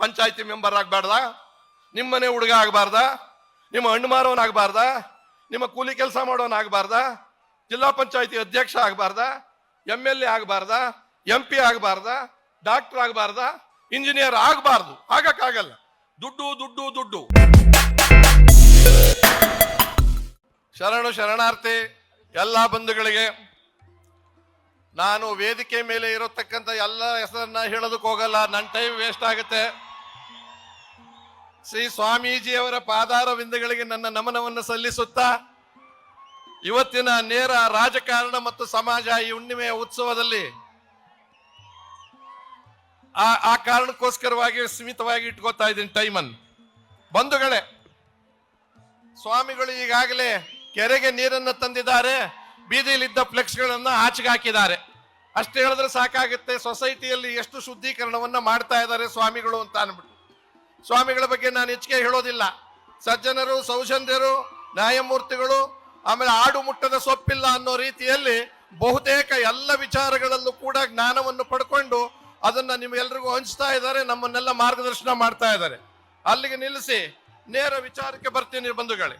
ಪಂಚಾಯತಿ member ಆಗ್ಬಾರ್ದ? ನಿಮ್ಮನೆ ಹುಡುಗ ಆಗಬಾರ್ದ? ನಿಮ್ಮ ಹಣ್ಣು ಮಾರೋನ್ ಆಗಬಾರ್ದ? ನಿಮ್ಮ ಕೂಲಿ ಕೆಲಸ ಮಾಡೋನ್ ಆಗಬಾರ್ದ? ಜಿಲ್ಲಾ ಪಂಚಾಯತಿ ಅಧ್ಯಕ್ಷ ಆಗಬಾರ್ದ? ಎಂ ಎಲ್ ಎ ಆಗಬಾರ್ದ? ಎಂ ಪಿ ಆಗಬಾರ್ದ? ಡಾಕ್ಟರ್ ಆಗಬಾರ್ದ? ಇಂಜಿನಿಯರ್ ಆಗಬಾರ್ದು. ಆಗಕ್ಕಾಗಲ್ಲ. ದುಡ್ಡು ದುಡ್ಡು ದುಡ್ಡು. ಶರಣು, ಶರಣಾರ್ಥಿ, ಎಲ್ಲ ಬಂಧುಗಳಿಗೆ ನಾನು ವೇದಿಕೆ ಮೇಲೆ ಇರತಕ್ಕಂಥ ಎಲ್ಲ ಹೆಸರನ್ನ ಹೇಳೋದಕ್ಕೆ ಹೋಗಲ್ಲ. ನನ್ನ ಟೈಮ್ ವೇಸ್ಟ್ ಆಗುತ್ತೆ. ಶ್ರೀ ಸ್ವಾಮೀಜಿಯವರ ಪಾದಾರ ಬಿಂದುಗಳಿಗೆ ನನ್ನ ನಮನವನ್ನು ಸಲ್ಲಿಸುತ್ತಾ, ಇವತ್ತಿನ ನೇರ ರಾಜಕಾರಣ ಮತ್ತು ಸಮಾಜ ಈ ಹುಣ್ಣಿಮೆಯ ಉತ್ಸವದಲ್ಲಿ ಆ ಆ ಕಾರಣಕ್ಕೋಸ್ಕರವಾಗಿ ಸೀಮಿತವಾಗಿ ಇಟ್ಕೋತಾ ಇದ್ದೀನಿ ಟೈಮನ್ನು. ಬಂಧುಗಳೇ, ಸ್ವಾಮಿಗಳು ಈಗಾಗಲೇ ಕೆರೆಗೆ ನೀರನ್ನು ತಂದಿದ್ದಾರೆ, ಬೀದಿಯಲ್ಲಿದ್ದ ಫ್ಲೆಕ್ಸ್ಗಳನ್ನ ಆಚೆಗೆ ಹಾಕಿದ್ದಾರೆ. ಅಷ್ಟು ಹೇಳಿದ್ರೆ ಸಾಕಾಗುತ್ತೆ, ಸೊಸೈಟಿಯಲ್ಲಿ ಎಷ್ಟು ಶುದ್ಧೀಕರಣವನ್ನ ಮಾಡ್ತಾ ಇದ್ದಾರೆ ಸ್ವಾಮಿಗಳು ಅಂತ ಅನ್ಬಿಟ್ಟು ಸ್ವಾಮಿಗಳ ಬಗ್ಗೆ ನಾನು ಹೆಚ್ಚಿಗೆ ಹೇಳೋದಿಲ್ಲ. ಸಜ್ಜನರು, ಸೌಜನ್ಯರು, ನ್ಯಾಯಮೂರ್ತಿಗಳು, ಆಮೇಲೆ ಆಡು ಮುಟ್ಟದ ಸೊಪ್ಪಿಲ್ಲ ಅನ್ನೋ ರೀತಿಯಲ್ಲಿ ಬಹುತೇಕ ಎಲ್ಲ ವಿಚಾರಗಳಲ್ಲೂ ಕೂಡ ಜ್ಞಾನವನ್ನು ಪಡ್ಕೊಂಡು ಅದನ್ನ ನಿಮ್ಗೆಲ್ರಿಗೂ ಹಂಚ್ತಾ ಇದ್ದಾರೆ, ನಮ್ಮನ್ನೆಲ್ಲ ಮಾರ್ಗದರ್ಶನ ಮಾಡ್ತಾ ಇದ್ದಾರೆ. ಅಲ್ಲಿಗೆ ನಿಲ್ಲಿಸಿ, ನೇರ ವಿಚಾರಕ್ಕೆ ಬರ್ತೀನಿ ಬಂಧುಗಳೇ.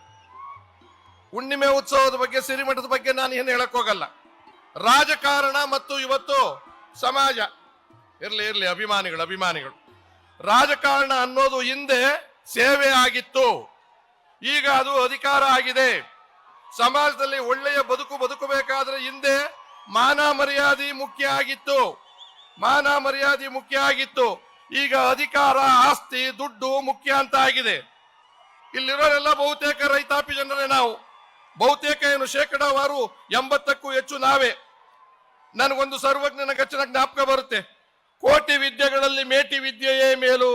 ಹುಣ್ಣಿಮೆ ಉತ್ಸವದ ಬಗ್ಗೆ, ಸಿರಿಮಠದ ಬಗ್ಗೆ ನಾನು ಏನು ಹೇಳಕ್ ಹೋಗಲ್ಲ. ರಾಜಕಾರಣ ಮತ್ತು ಇವತ್ತು ಸಮಾಜ. ಇರ್ಲಿ ಇರ್ಲಿ, ಅಭಿಮಾನಿಗಳು ಅಭಿಮಾನಿಗಳು. ರಾಜಕಾರಣ ಅನ್ನೋದು ಹಿಂದೆ ಸೇವೆ ಆಗಿತ್ತು. ಈಗ ಅದು ಅಧಿಕಾರ ಆಗಿದೆ. ಸಮಾಜದಲ್ಲಿ ಒಳ್ಳೆಯ ಬದುಕು ಬದುಕಬೇಕಾದ್ರೆ ಹಿಂದೆ ಮಾನ ಮರ್ಯಾದೆ ಮುಖ್ಯ ಆಗಿತ್ತು. ಮಾನ ಮರ್ಯಾದೆ ಮುಖ್ಯ ಆಗಿತ್ತು. ಈಗ ಅಧಿಕಾರ, ಆಸ್ತಿ, ದುಡ್ಡು ಮುಖ್ಯ ಅಂತ ಆಗಿದೆ. ಇಲ್ಲಿರೋರೆಲ್ಲ ಬಹುತೇಕ ರೈತಾಪಿ ಜನರೇ ನಾವು. ಬಹುತೇಕ ಏನು ಶೇಕಡಾವಾರು ಎಂಬತ್ತಕ್ಕೂ ಹೆಚ್ಚು ನಾವೇ. ನನಗೊಂದು ಸರ್ವಜ್ಞನ ಗಚ್ಚನ ಜ್ಞಾಪಕ ಬರುತ್ತೆ. ಕೋಟಿ ವಿದ್ಯೆಗಳಲ್ಲಿ ಮೇಟಿ ವಿದ್ಯೆಯೇ ಮೇಲು,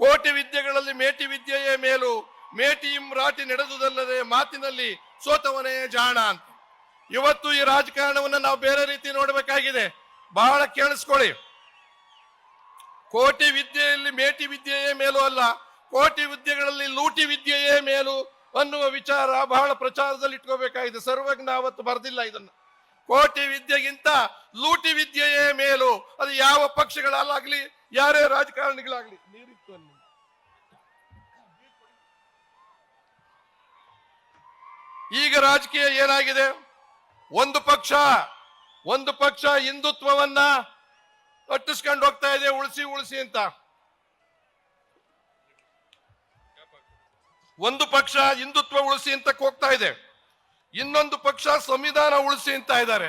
ಕೋಟಿ ವಿದ್ಯೆಗಳಲ್ಲಿ ಮೇಟಿ ವಿದ್ಯೆಯೇ ಮೇಲು, ಮೇಟಿ ರಾಟಿ ನಡೆದುದಲ್ಲದೆ ಮಾತಿನಲ್ಲಿ ಸೋತವನೇ ಜಾಣ ಅಂತ. ಇವತ್ತು ಈ ರಾಜಕಾರಣವನ್ನು ನಾವು ಬೇರೆ ರೀತಿ ನೋಡಬೇಕಾಗಿದೆ. ಬಹಳ ಕೇಳಿಸ್ಕೊಳ್ಳಿ. ಕೋಟಿ ವಿದ್ಯೆಯಲ್ಲಿ ಮೇಟಿ ವಿದ್ಯೆಯೇ ಮೇಲು ಅಲ್ಲ, ಕೋಟಿ ವಿದ್ಯೆಗಳಲ್ಲಿ ಲೂಟಿ ವಿದ್ಯೆಯೇ ಮೇಲು ಅನ್ನುವ ವಿಚಾರ ಬಹಳ ಪ್ರಚಾರದಲ್ಲಿ ಇಟ್ಕೋಬೇಕಾಗಿದೆ ಸರ್ವಜ್ಞ ಅವತ್ತು ಬರೆದಿಲ್ಲ ಇದನ್ನ. ಕೋಟಿ ವಿದ್ಯೆಗಿಂತ ಲೂಟಿ ವಿದ್ಯೆಯೇ ಮೇಲು. ಅದು ಯಾವ ಪಕ್ಷಗಳಲ್ಲಾಗ್ಲಿ, ಯಾರೇ ರಾಜಕಾರಣಿಗಳಾಗ್ಲಿ. ನೀರಿತ್ತು ಅಲ್ಲಿ ಈಗ ರಾಜಕೀಯ ಏನಾಗಿದೆ? ಒಂದು ಪಕ್ಷ ಒಂದು ಪಕ್ಷ ಹಿಂದುತ್ವವನ್ನ ಕಟ್ಟಿಸ್ಕೊಂಡು ಹೋಗ್ತಾ ಇದೆ, ಉಳಿಸಿ ಉಳಿಸಿ ಅಂತ. ಒಂದು ಪಕ್ಷ ಹಿಂದುತ್ವ ಉಳಿಸಿ ಅಂತ ಹೋಗ್ತಾ ಇದೆ. ಇನ್ನೊಂದು ಪಕ್ಷ ಸಂವಿಧಾನ ಉಳಿಸಿ ಅಂತ ಇದ್ದಾರೆ.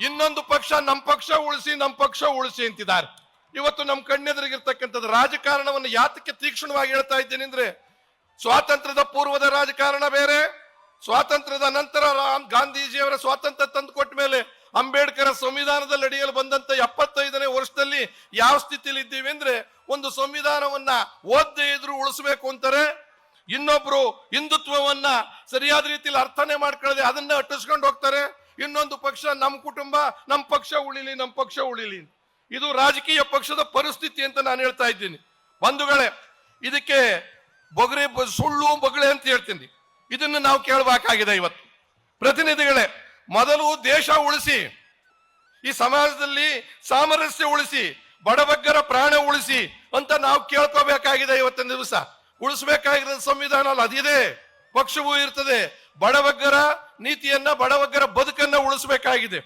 ಇನ್ನೊಂದು ಪಕ್ಷ ನಮ್ಮ ಪಕ್ಷ ಉಳಿಸಿ ನಮ್ಮ ಪಕ್ಷ ಉಳಿಸಿ ಅಂತಿದ್ದಾರೆ. ಇವತ್ತು ನಮ್ಮ ಕಣ್ಣೆದುರಿಗಿರ್ತಕ್ಕಂಥದ್ದು ರಾಜಕಾರಣವನ್ನು ಯಾತಕ್ಕೆ ತೀಕ್ಷ್ಣವಾಗಿ ಹೇಳ್ತಾ ಇದ್ದೇನೆ ಅಂದ್ರೆ, ಸ್ವಾತಂತ್ರ್ಯದ ಪೂರ್ವದ ರಾಜಕಾರಣ ಬೇರೆ, ಸ್ವಾತಂತ್ರ್ಯದ ನಂತರ ರಾಮ್ ಗಾಂಧೀಜಿಯವರ ಸ್ವಾತಂತ್ರ್ಯ ತಂದು ಕೊಟ್ಟ ಮೇಲೆ ಅಂಬೇಡ್ಕರ್ ಸಂವಿಧಾನದಲ್ಲಿ ಅಡಿಯಲು ಬಂದಂತ ಎಪ್ಪತ್ತೈದನೇ ವರ್ಷದಲ್ಲಿ ಯಾವ ಸ್ಥಿತಿಯಲ್ಲಿ ಇದ್ದೀವಿ ಅಂದ್ರೆ, ಒಂದು ಸಂವಿಧಾನವನ್ನ ಓದ್ದೇ ಇದ್ರು ಉಳಿಸ್ಬೇಕು ಅಂತಾರೆ ಇನ್ನೊಬ್ರು ಹಿಂದುತ್ವವನ್ನ ಸರಿಯಾದ ರೀತಿಯಲ್ಲಿ ಅರ್ಥನೆ ಮಾಡ್ಕೊಳ್ಳದೆ ಅದನ್ನ ಅಟ್ಟಿಸ್ಕೊಂಡು ಹೋಗ್ತಾರೆ. ಇನ್ನೊಂದು ಪಕ್ಷ ನಮ್ಮ ಕುಟುಂಬ ನಮ್ಮ ಪಕ್ಷ ಉಳಿಲಿ ನಮ್ಮ ಪಕ್ಷ ಉಳಿಲಿ. ಇದು ರಾಜಕೀಯ ಪಕ್ಷದ ಪರಿಸ್ಥಿತಿ ಅಂತ ನಾನು ಹೇಳ್ತಾ ಇದ್ದೀನಿ. ಬಂಧುಗಳೇ, ಇದಕ್ಕೆ ಬೊಗರೆ, ಸುಳ್ಳು ಬೊಗಳೆ ಅಂತ ಹೇಳ್ತೀನಿ. ಇದನ್ನು ನಾವು ಕೇಳಬೇಕಾಗಿದೆ ಇವತ್ತು. ಪ್ರತಿನಿಧಿಗಳೇ, ಮೊದಲು ದೇಶ ಉಳಿಸಿ, ಈ ಸಮಾಜದಲ್ಲಿ ಸಾಮರಸ್ಯ ಉಳಿಸಿ, ಬಡಬಗ್ಗರ ಪ್ರಾಣ ಉಳಿಸಿ ಅಂತ ನಾವು ಕೇಳ್ಕೋಬೇಕಾಗಿದೆ ಇವತ್ತಿನ ದಿವಸ. ಉಳಿಸ್ಬೇಕಾಗಿರೋದು ಸಂವಿಧಾನ ಅಲ್ಲ, ಅದಿದೆ. ಪಕ್ಷವೂ ಇರ್ತದೆ. ಬಡವಗ್ಗರ ನೀತಿಯನ್ನ, ಬಡವಗ್ಗರ ಬದುಕನ್ನ ಉಳಿಸ್ಬೇಕಾಗಿದೆ.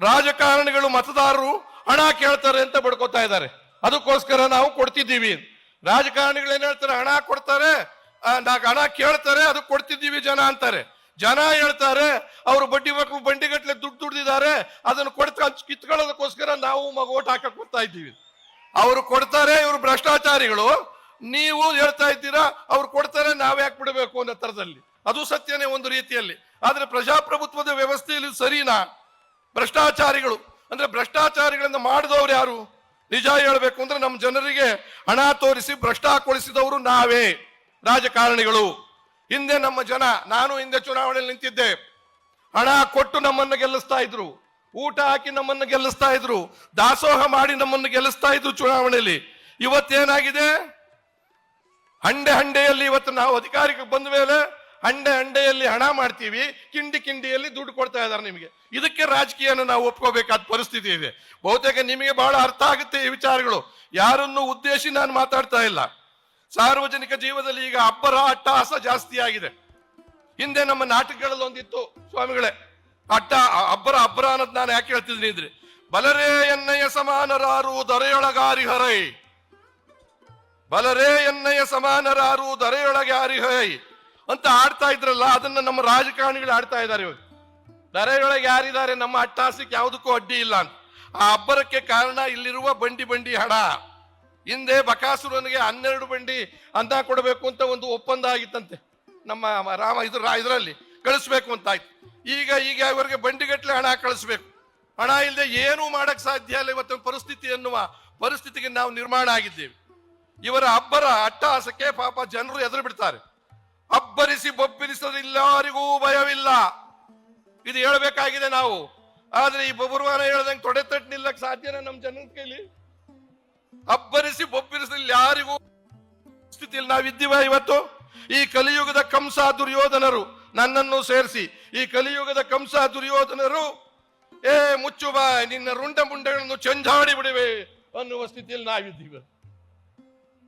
ರಾಜಕಾರಣಿಗಳು, ಮತದಾರರು ಹಣ ಕೇಳ್ತಾರೆ ಅಂತ ಬಡ್ಕೋತಾ ಇದ್ದಾರೆ. ಅದಕ್ಕೋಸ್ಕರ ನಾವು ಕೊಡ್ತಿದ್ದೀವಿ. ರಾಜಕಾರಣಿಗಳು ಏನ್ ಹೇಳ್ತಾರೆ? ಹಣ ಕೊಡ್ತಾರೆ. ಹಣ ಕೇಳ್ತಾರೆ, ಅದಕ್ಕೆ ಕೊಡ್ತಿದ್ದೀವಿ ಜನ ಅಂತಾರೆ. ಜನ ಹೇಳ್ತಾರೆ, ಅವರು ಬಡ್ಡಿ ಮಕ್ಕಳು ಬಂಡಿಗಟ್ಟಲೆ ದುಡ್ಡು ದುಡ್ದಿದ್ದಾರೆ, ಅದನ್ನು ಕೊಡ್ತಾ ಕಿತ್ಕೊಳ್ಳೋದಕ್ಕೋಸ್ಕರ ನಾವು ಮಗ ಓಟ್ ಹಾಕಕ್ ಬರ್ತಾ ಇದ್ದೀವಿ. ಅವರು ಕೊಡ್ತಾರೆ, ಇವರು ಭ್ರಷ್ಟಾಚಾರಿಗಳು. ನೀವು ಹೇಳ್ತಾ ಇದ್ದೀರಾ, ಅವ್ರು ಕೊಡ್ತಾರೆ, ನಾವ್ ಯಾಕೆ ಬಿಡಬೇಕು ಅನ್ನೋ ತರದಲ್ಲಿ ಅದು ಸತ್ಯನೇ ಒಂದು ರೀತಿಯಲ್ಲಿ. ಆದರೆ ಪ್ರಜಾಪ್ರಭುತ್ವದ ವ್ಯವಸ್ಥೆಯಲ್ಲಿ ಸರಿನಾ? ಭ್ರಷ್ಟಾಚಾರಿಗಳು. ಅಂದ್ರೆ ಭ್ರಷ್ಟಾಚಾರಿಗಳನ್ನ ಮಾಡಿದವ್ರು ಯಾರು? ನಿಜ ಹೇಳಬೇಕು ಅಂದ್ರೆ ನಮ್ಮ ಜನರಿಗೆ ಹಣ ತೋರಿಸಿ ಭ್ರಷ್ಟಾಕೊಳಿಸಿದವರು ನಾವೇ. ರಾಜಕಾರಣಿಗಳು. ಹಿಂದೆ ನಮ್ಮ ಜನ, ನಾನು ಹಿಂದೆ ಚುನಾವಣೆಯಲ್ಲಿ ನಿಂತಿದ್ದೆ. ಹಣ ಕೊಟ್ಟು ನಮ್ಮನ್ನು ಗೆಲ್ಲಿಸ್ತಾ ಇದ್ರು. ಊಟ ಹಾಕಿ ನಮ್ಮನ್ನು ಗೆಲ್ಲಿಸ್ತಾ ಇದ್ರು. ದಾಸೋಹ ಮಾಡಿ ನಮ್ಮನ್ನು ಗೆಲ್ಲಿಸ್ತಾ ಇದ್ರು ಚುನಾವಣೆಯಲ್ಲಿ. ಇವತ್ತೇನಾಗಿದೆ? ಹಂಡೆ ಹಂಡೆಯಲ್ಲಿ ಇವತ್ತು ನಾವು ಅಧಿಕಾರಕ್ಕೆ ಬಂದ ಮೇಲೆ ಹಂಡೆ ಹಂಡೆಯಲ್ಲಿ ಹಣ ಮಾಡ್ತೀವಿ, ಕಿಂಡಿ ಕಿಂಡಿಯಲ್ಲಿ ದುಡ್ಡು ಕೊಡ್ತಾ ಇದ್ದಾರೆ ನಿಮಗೆ. ಇದಕ್ಕೆ ರಾಜಕೀಯನ ನಾವು ಒಪ್ಕೋಬೇಕಾದ ಪರಿಸ್ಥಿತಿ ಇದೆ. ಬಹುತೇಕ ನಿಮಗೆ ಬಹಳ ಅರ್ಥ ಆಗುತ್ತೆ ಈ ವಿಚಾರಗಳು. ಯಾರನ್ನು ಉದ್ದೇಶಿ ನಾನು ಮಾತಾಡ್ತಾ ಇಲ್ಲ. ಸಾರ್ವಜನಿಕ ಜೀವನದಲ್ಲಿ ಈಗ ಅಬ್ಬರ ಅಟ್ಟಹಾಸ ಜಾಸ್ತಿ ಆಗಿದೆ. ಹಿಂದೆ ನಮ್ಮ ನಾಟಕಗಳಲ್ಲಿ ಒಂದಿತ್ತು ಸ್ವಾಮಿಗಳೇ. ಅಟ್ಟ, ಅಬ್ಬರ ಅಬ್ಬರ ಅನ್ನೋದು ನಾನು ಯಾಕೆ ಹೇಳ್ತಿದ್ದೀನಿ ಇದ್ರಿ ಬಲರೇ ಎನ್ನಯ್ಯ ಸಮಾನರಾರು ದೊರೆಯೊಳಗಾರಿ ಹರೈ ಬಲರೇ ಎನ್ನಯ ಸಮಾನರಾರು, ದರೆಯೊಳಗೆ ಹೈ ಅಂತ ಆಡ್ತಾ ಇದ್ರಲ್ಲ, ಅದನ್ನ ನಮ್ಮ ರಾಜಕಾರಣಿಗಳು ಆಡ್ತಾ ಇದ್ದಾರೆ ಇವಾಗ. ದರೆಯೊಳಗೆ ಯಾರಿದ್ದಾರೆ ನಮ್ಮ ಅಟ್ಟಾಸಿಗೆ ಯಾವುದಕ್ಕೂ ಅಡ್ಡಿ ಇಲ್ಲ ಅಂತ. ಆ ಅಬ್ಬರಕ್ಕೆ ಕಾರಣ ಇಲ್ಲಿರುವ ಬಂಡಿ ಬಂಡಿ ಹಣ. ಹಿಂದೆ ಬಕಾಸುರನಿಗೆ ಹನ್ನೆರಡು ಬಂಡಿ ಅನ್ನ ಕೊಡಬೇಕು ಅಂತ ಒಂದು ಒಪ್ಪಂದ ಆಗಿತ್ತಂತೆ. ನಮ್ಮ ರಾಮ ಇದ್ರ ಇದರಲ್ಲಿ ಕಳಿಸ್ಬೇಕು ಅಂತ ಆಯ್ತು. ಈಗ ಈಗ ಇವರಿಗೆ ಬಂಡಿಗಟ್ಟಲೆ ಹಣ ಕಳಿಸ್ಬೇಕು. ಹಣ ಇಲ್ಲದೆ ಏನೂ ಮಾಡಕ್ಕೆ ಸಾಧ್ಯ ಇಲ್ಲ, ಇವತ್ತಿನ ಪರಿಸ್ಥಿತಿ ಎನ್ನುವ ಪರಿಸ್ಥಿತಿಗೆ ನಾವು ನಿರ್ಮಾಣ ಆಗಿದ್ದೇವೆ. ಇವರ ಅಬ್ಬರ ಅಟ್ಟಹಾಸಕ್ಕೆ ಪಾಪ ಜನರು ಎದುರು ಬಿಡ್ತಾರೆ. ಅಬ್ಬರಿಸಿ ಬೊಬ್ಬಿರಿಸದಿಲ್ಲಾರಿಗೂ ಭಯವಿಲ್ಲ. ಇದು ಹೇಳಬೇಕಾಗಿದೆ ನಾವು. ಆದ್ರೆ ಈ ಬಬುರ್ವಾನ ಹೇಳ್ದಂಗೆ ತೊಡೆ ತಟ್ಟು ನಿಲ್ಲಕ್ ಸಾಧ್ಯನಾ ನಮ್ಮ ಜನರ ಕೈಲಿ? ಅಬ್ಬರಿಸಿ ಬೊಬ್ಬಿರಿಸದಿಲ್ಲ ಯಾರಿಗೂ ಸ್ಥಿತಿಯಲ್ಲಿ ನಾವಿದ್ದೀವ ಇವತ್ತು? ಈ ಕಲಿಯುಗದ ಕಂಸ ದುರ್ಯೋಧನರು ನನ್ನನ್ನು ಸೇರಿಸಿ. ಈ ಕಲಿಯುಗದ ಕಂಸ ದುರ್ಯೋಧನರು, ಏ ಮುಚ್ಚು ಬಾ ನಿನ್ನ ರುಂಡ ಮುಂಡಗಳನ್ನು ಚಂಜಾಡಿ ಬಿಡಿವೆ ಅನ್ನುವ ಸ್ಥಿತಿಯಲ್ಲಿ ನಾವಿದ್ದೀವಿ.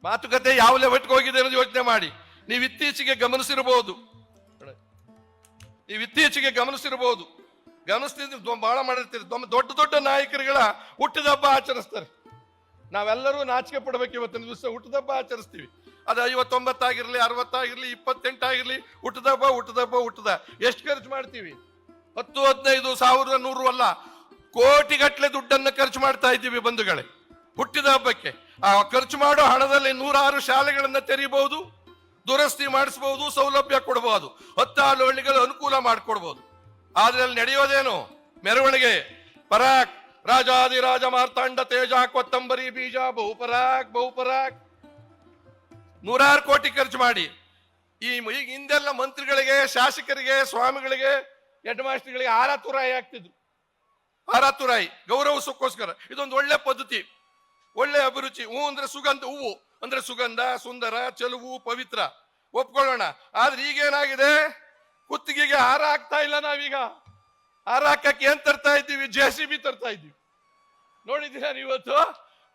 ಮಾತುಕತೆ ಯಾವ ಲೆವೆಟ್ಗೆ ಹೋಗಿದೆ ಅನ್ನೋದು ಯೋಚನೆ ಮಾಡಿ. ನೀವು ಇತ್ತೀಚೆಗೆ ಗಮನಿಸಿರಬಹುದು. ನೀವು ಇತ್ತೀಚೆಗೆ ಗಮನಿಸಿರಬಹುದು. ಗಮನಿಸ್ತಿದ್ದು ಬಹಳ ಮಾಡಿರ್ತೀರಿ. ದೊಡ್ಡ ದೊಡ್ಡ ನಾಯಕರುಗಳ ಹುಟ್ಟಿದ ಹಬ್ಬ ಆಚರಿಸ್ತಾರೆ. ನಾವೆಲ್ಲರೂ ನಾಚಿಕೆ ಪಡ್ಬೇಕು ಇವತ್ತಿನ ದಿವಸ. ಹುಟ್ಟಿದಬ್ಬ ಆಚರಿಸ್ತೀವಿ. ಅದು ಐವತ್ತೊಂಬತ್ತಾಗಿರ್ಲಿ ಅರವತ್ತಾಗಿರ್ಲಿ ಇಪ್ಪತ್ತೆಂಟಾಗಿರ್ಲಿ ಹುಟ್ಟದ ಹಬ್ಬ, ಹುಟ್ಟದ ಎಷ್ಟು ಖರ್ಚು ಮಾಡ್ತೀವಿ? ಹತ್ತು, ಹದಿನೈದು ಸಾವಿರ ನೂರು ಅಲ್ಲ. ಕೋಟಿಗಟ್ಟಲೆ ದುಡ್ಡನ್ನು ಖರ್ಚು ಮಾಡ್ತಾ ಇದ್ದೀವಿ ಬಂಧುಗಳೇ. ಹುಟ್ಟಿದ ಹಬ್ಬಕ್ಕೆ. ಖರ್ಚು ಮಾಡೋ ಹಣದಲ್ಲಿ ನೂರಾರು ಶಾಲೆಗಳನ್ನ ತೆರೀಬಹುದು, ದುರಸ್ತಿ ಮಾಡಿಸಬಹುದು, ಸೌಲಭ್ಯ ಕೊಡಬಹುದು, ಹತ್ತಾರು ಹಳ್ಳಿಗಳು ಅನುಕೂಲ ಮಾಡಿಕೊಡ್ಬಹುದು. ಆದ್ರೆ ಅಲ್ಲಿ ನಡೆಯೋದೇನು? ಮೆರವಣಿಗೆ. ಪರಾಕ್ ರಾಜಾದಿರಾಜ ಮಾರ್ತಾಂಡ ತೇಜ, ಕೊತ್ತಂಬರಿ ಬೀಜ ಬಹುಪರಾಕ್ ಬಹುಪರಾಕ್ ನೂರಾರು ಕೋಟಿ ಖರ್ಚು ಮಾಡಿ. ಈ ಈಗ ಹಿಂದೆಲ್ಲ ಮಂತ್ರಿಗಳಿಗೆ, ಶಾಸಕರಿಗೆ, ಸ್ವಾಮಿಗಳಿಗೆ ಹೆಡ್ ಮಾಸ್ಟರ್ಗಳಿಗೆ ಆರಾತುರಾಯಿ ಆಗ್ತಿದ್ರು ಆರಾತುರಾಯಿ ಗೌರವ ಗೌರವಿಸೋಕ್ಕೋಸ್ಕರ. ಇದೊಂದು ಒಳ್ಳೆ ಪದ್ಧತಿ. ಒಳ್ಳೆ ಅಭಿರುಚಿ, ಹೂ ಅಂದ್ರೆ ಸುಗಂಧ, ಹೂವು ಅಂದ್ರೆ ಸುಗಂಧ, ಸುಂದರ, ಚೆಲುವು, ಪವಿತ್ರ. ಒಪ್ಕೊಳ್ಳೋಣ. ಆದ್ರೆ ಈಗೇನಾಗಿದೆ? ಕುತ್ತಿಗೆಗೆ ಹಾರ ಹಾಕ್ತಾ ಇಲ್ಲ ನಾವೀಗ. ಹಾರ ಹಾಕಕ್ಕೆ ಏನ್ ತರ್ತಾ ಇದ್ದೀವಿ? ಜೆ ಸಿ ಬಿ ತರ್ತಾ ಇದ್ದೀವಿ. ಇವತ್ತು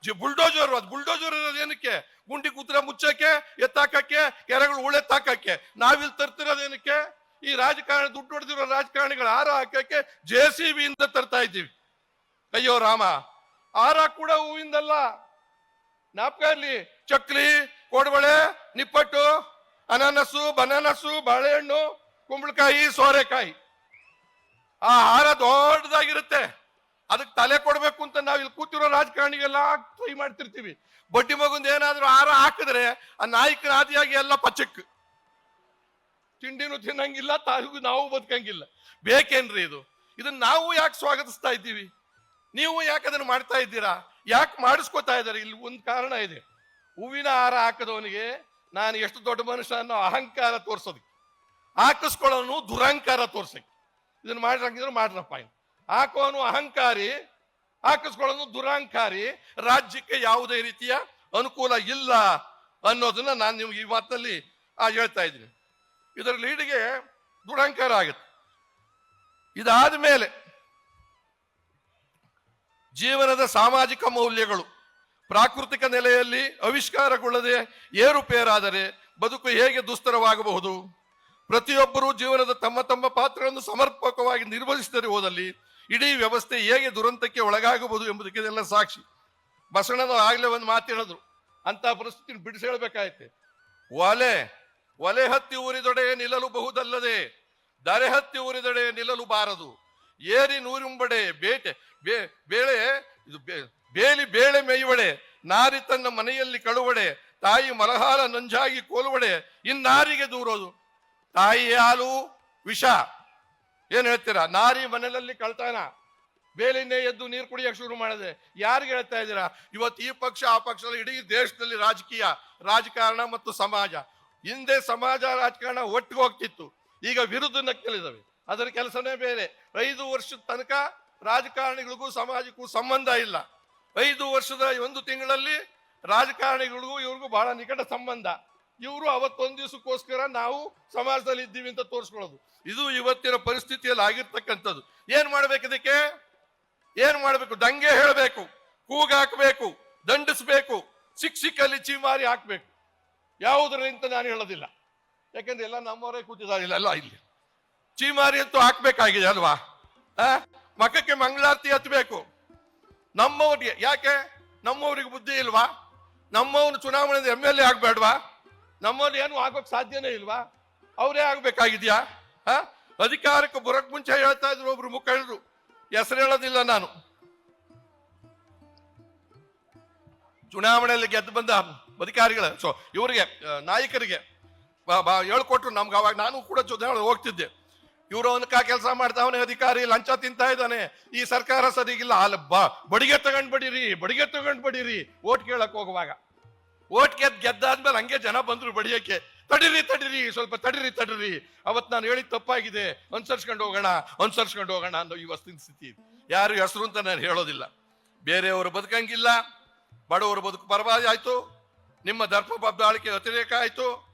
ಜಿ ಬುಲ್ಡೋಜರ್ ಅದು ಬುಲ್ಡೋಜರ್ ಇರೋದು ಏನಕ್ಕೆ? ಗುಂಡಿ ಕುತ್ರ ಮುಚ್ಚಕ್ಕೆ, ಎತ್ತಾಕಕ್ಕೆ, ಕೆರೆಗಳು ಉಳೆತ್ತಾಕಕ್ಕೆ ನಾವಿಲ್ಲಿ ತರ್ತಿರೋದೇನಕ್ಕೆ ಈ ರಾಜಕಾರಣ, ದುಡ್ಡು ಹೊಡೆದಿರೋ ರಾಜಕಾರಣಿಗಳು ಹಾರ ಹಾಕಕ್ಕೆ ಜೆ ಸಿ ಬಿ ಇಂದ ತರ್ತಾ ಇದ್ದೀವಿ. ಅಯ್ಯೋ ರಾಮ. ಹಾರ ಕೂಡ ಹೂವಿಂದಲ್ಲ. ನಾಪ್ಕ ಇರ್ಲಿ ಚಕ್ಲಿ, ಕೋಡ್ಬಳೆ, ನಿಪ್ಪಟ್ಟು, ಅನಾನಸು, ಬನಾನಸು, ಬಾಳೆಹಣ್ಣು, ಕುಂಬಳಕಾಯಿ, ಸೋರೆಕಾಯಿ. ಆ ಹಾರ ದೊಡ್ಡದಾಗಿರುತ್ತೆ. ಅದಕ್ಕೆ ತಲೆ ಕೊಡಬೇಕು ಅಂತ ನಾವು ಇಲ್ಲಿ ಕೂತಿರೋ ರಾಜಕಾರಣಿಗೆಲ್ಲ ಟ್ರೈ ಮಾಡ್ತಿರ್ತೀವಿ. ಬಡ್ಡಿ ಮಗುಂದ ಏನಾದರೂ ಹಾರ ಹಾಕಿದ್ರೆ ಆ ನಾಯಕನ ಆದಿಯಾಗಿ ಎಲ್ಲ ಪಚಕ್. ತಿಂಡಿನೂ ತಿನ್ನಂಗಿಲ್ಲ, ತಾಯಿಗೂ ನಾವು ಬದುಕಂಗಿಲ್ಲ. ಬೇಕೇನ್ರಿ ಇದು? ಇದನ್ನ ನಾವು ಯಾಕೆ ಸ್ವಾಗತಿಸ್ತಾ ಇದ್ದೀವಿ? ನೀವು ಯಾಕೆ ಅದನ್ನು ಮಾಡ್ತಾ ಇದ್ದೀರಾ? ಯಾಕೆ ಮಾಡಿಸ್ಕೊತಾ ಇದ್ದಾರೆ? ಇಲ್ಲಿ ಒಂದು ಕಾರಣ ಇದೆ. ಹೂವಿನ ಹಾರ ಹಾಕದವನಿಗೆ ನಾನು ಎಷ್ಟು ದೊಡ್ಡ ಮನುಷ್ಯ ಅನ್ನೋ ಅಹಂಕಾರ ತೋರ್ಸೋದಕ್ಕೆ ಹಾಕಿಸ್ಕೊಳ್ಳೋನು ದುರಹಂಕಾರ ತೋರ್ಸಕ್ಕೆ ಇದನ್ನು ಮಾಡ್ರಂಗಿದ್ರೆ ಮಾಡ್ರಪ್ಪ. ಹಾಕೋನು ಅಹಂಕಾರಿ, ಹಾಕಿಸ್ಕೊಳ್ಳೋನು ದುರಹಂಕಾರಿ, ರಾಜ್ಯಕ್ಕೆ ಯಾವುದೇ ರೀತಿಯ ಅನುಕೂಲ ಇಲ್ಲ ಅನ್ನೋದನ್ನ ನಾನು ನಿಮ್ಗೆ ಈ ಮಾತಲ್ಲಿ, ಆ, ಹೇಳ್ತಾ ಇದ್ದೀನಿ. ಇದರ ಲೀಡ್ಗೆ ದುರಹಂಕಾರ ಆಗುತ್ತೆ. ಇದಾದ ಮೇಲೆ ಜೀವನದ ಸಾಮಾಜಿಕ ಮೌಲ್ಯಗಳು. ಪ್ರಾಕೃತಿಕ ನೆಲೆಯಲ್ಲಿ ಆವಿಷ್ಕಾರಗೊಳ್ಳದೆ ಏರುಪೇರಾದರೆ ಬದುಕು ಹೇಗೆ ದುಸ್ತರವಾಗಬಹುದು? ಪ್ರತಿಯೊಬ್ಬರೂ ಜೀವನದ ತಮ್ಮ ತಮ್ಮ ಪಾತ್ರಗಳನ್ನು ಸಮರ್ಪಕವಾಗಿ ನಿರ್ವಹಿಸಿದರೆ ಹೋದಲ್ಲಿ ಇಡೀ ವ್ಯವಸ್ಥೆ ಹೇಗೆ ದುರಂತಕ್ಕೆ ಒಳಗಾಗಬಹುದು ಎಂಬುದಕ್ಕೆ ಇದೆಲ್ಲ ಸಾಕ್ಷಿ. ಬಸವಣ್ಣನ ಆಗಲೇ ಒಂದು ಮಾತು ಹೇಳಿದ್ರು. ಅಂತ ಪರಿಸ್ಥಿತಿ ಬಿಡಿಸಿ ಹೇಳಬೇಕಾಯ್ತೆ. ಒಲೆ ಒಲೆ ಹತ್ತಿ ಊರಿದೊಡೆ ನಿಲ್ಲಲು ಬಹುದಲ್ಲದೆ, ದರೆ ಹತ್ತಿ ಊರಿದೊಡೆ ನಿಲ್ಲಲು ಬಾರದು. ಏರಿ ನೂರಿಂಬಡೆ ಬೇಟೆ, ಬೇ, ಬೇಳೆ, ಇದು ಬೇಲಿ ಬೇಳೆ ಮೇಯುವಡೆ, ನಾರಿ ತನ್ನ ಮನೆಯಲ್ಲಿ ಕಳುವಡೆ, ತಾಯಿ ಮಲಹಾಲ ನಂಜಾಗಿ ಕೋಲುವಡೆ, ಇನ್ನಾರಿಗೆ ದೂರೋದು. ತಾಯಿ ಹಾಲು, ವಿಷ. ಏನ್ ಹೇಳ್ತೀರಾ? ನಾರಿ ಮನೆಯಲ್ಲಿ ಕಳ್ತಾನ. ಬೇಲಿನೇ ಎದ್ದು ನೀರು ಕುಡಿಯಕ್ಕೆ ಶುರು ಮಾಡಿದೆ. ಯಾರಿಗೆ ಹೇಳ್ತಾ ಇದ್ದೀರಾ? ಇವತ್ತು ಈ ಪಕ್ಷ, ಆ ಪಕ್ಷ ಇಡೀ ದೇಶದಲ್ಲಿ ರಾಜಕೀಯ, ರಾಜಕಾರಣ ಮತ್ತು ಸಮಾಜ. ಹಿಂದೆ ಸಮಾಜ, ರಾಜಕಾರಣ ಒಟ್ಟಿಗೆ ಹೋಗ್ತಿತ್ತು. ಈಗ ವಿರುದ್ಧ ನಕ್ಕಲಿದ್ದಾವೆ ಅದರ ಕೆಲಸನೇ ಬೇರೆ. ಐದು ವರ್ಷದ ತನಕ ರಾಜಕಾರಣಿಗಳಿಗೂ ಸಮಾಜಕ್ಕೂ ಸಂಬಂಧ ಇಲ್ಲ. ಐದು ವರ್ಷದ ಒಂದು ತಿಂಗಳಲ್ಲಿ ರಾಜಕಾರಣಿಗಳಿಗೂ ಇವ್ರಿಗೂ ಬಹಳ ನಿಕಟ ಸಂಬಂಧ. ಇವರು ಅವತ್ತೊಂದು ದಿವಸಕ್ಕೋಸ್ಕರ ನಾವು ಸಮಾಜದಲ್ಲಿ ಇದ್ದೀವಿ ಅಂತ ತೋರಿಸ್ಕೊಳ್ಳೋದು. ಇದು ಇವತ್ತಿನ ಪರಿಸ್ಥಿತಿಯಲ್ಲಿ ಆಗಿರ್ತಕ್ಕಂಥದ್ದು. ಏನ್ ಮಾಡ್ಬೇಕು ಇದಕ್ಕೆ? ಏನ್ ಮಾಡಬೇಕು? ದಂಗೆ ಹೇಳಬೇಕು ಕೂಗಾಕಬೇಕು ದಂಡಿಸ್ಬೇಕು ಸಿಕ್ ಸಿಕ್ಕಲ್ಲಿ ಚೀಮಾರಿ ಹಾಕ್ಬೇಕು. ಯಾವುದರಿಂದ ನಾನು ಹೇಳೋದಿಲ್ಲ. ಯಾಕಂದ್ರೆ ಎಲ್ಲ ನಮ್ಮವರೇ ಕೂತಿದ್ದಾರೆ ಇಲ್ಲ, ಇಲ್ಲಿ. ಚೀಮಾರಿ ಅಂತೂ ಹಾಕ್ಬೇಕಾಗಿದೆ ಅಲ್ವಾ? ಮಖಕ್ಕೆ ಮಂಗಳಾರತಿ ಹತ್ಬೇಕು. ನಮ್ಮವ್ರಿಗೆ, ಯಾಕೆ? ನಮ್ಮವ್ರಿಗೆ ಬುದ್ಧಿ ಇಲ್ವಾ? ನಮ್ಮವನು ಚುನಾವಣೆ ಎಂ ಎಲ್ ಎ ಆಗ್ಬೇಡ್ವಾ? ನಮ್ಮವ್ರು ಏನು ಆಗೋಕ್ ಸಾಧ್ಯನೇ ಇಲ್ವಾ? ಅವರೇ ಆಗ್ಬೇಕಾಗಿದ್ಯಾ? ಅಧಿಕಾರಕ್ಕೆ ಬರೋಕ್ ಮುಂಚೆ ಹೇಳ್ತಾ ಇದ್ರು ಒಬ್ರು ಮುಖಂಡರು. ಹೆಸರು ಹೇಳೋದಿಲ್ಲ ನಾನು. ಚುನಾವಣೆಯಲ್ಲಿ ಗೆದ್ದು ಬಂದ ಅಧಿಕಾರಿಗಳ, ಸೊ, ಇವರಿಗೆ ನಾಯಕರಿಗೆ ಹೇಳ್ಕೊಟ್ರು ನಮ್ಗೆ ಅವಾಗ ನಾನು ಕೂಡ ಚುನಾವಣೆ ಹೋಗ್ತಿದ್ದೆ. ಇವರು ಅವನ ಕೆಲಸ ಮಾಡ್ತಾವನೆ ಅಧಿಕಾರಿ, ಲಂಚ ತಿಂತಾ ಇದ್ದಾನೆ. ಈ ಸರ್ಕಾರ ಸರಿಗಿಲ್ಲ. ಅಲ್ಲಿ ಬಡಿಗೆ ತಗೊಂಡ್ ಬಡೀರಿ, ಬಡಿಗೆ ತಗೊಂಡ್ ಬಡೀರಿ. ಓಟ್ ಕೇಳಕ್ ಹೋಗುವಾಗ. ಓಟ್ ಗೆದ್ ಗೆದ್ದಾದ್ಮೇಲೆ ಹಂಗೆ ಜನ ಬಂದ್ರು ಬಡಿಯಕ್ಕೆ. ತಡಿರಿ ತಡಿರಿ, ಸ್ವಲ್ಪ ತಡಿರಿ ತಡಿರಿ. ಅವತ್ ನಾನು ಹೇಳಿದ್ ತಪ್ಪಾಗಿದೆ. ಅನುಸರಿಸ್ಕೊಂಡು ಹೋಗೋಣ ಅನುಸರಿಸ್ಕೊಂಡು ಹೋಗೋಣ ಅನ್ನೋ ಈ ವಸ್ತಿನ ಸ್ಥಿತಿ ಯಾರು ಹೆಸರು ಅಂತ ನಾನು ಹೇಳೋದಿಲ್ಲ. ಬೇರೆಯವರು ಬದುಕಂಗಿಲ್ಲ. ಬಡವರು ಬದುಕು ಪರವಾಗಿ ಆಯ್ತು. ನಿಮ್ಮ ದರ್ಪ ಬಬ್ಬಾಳಿಕೆ ಅತಿರೇಕ ಆಯ್ತು.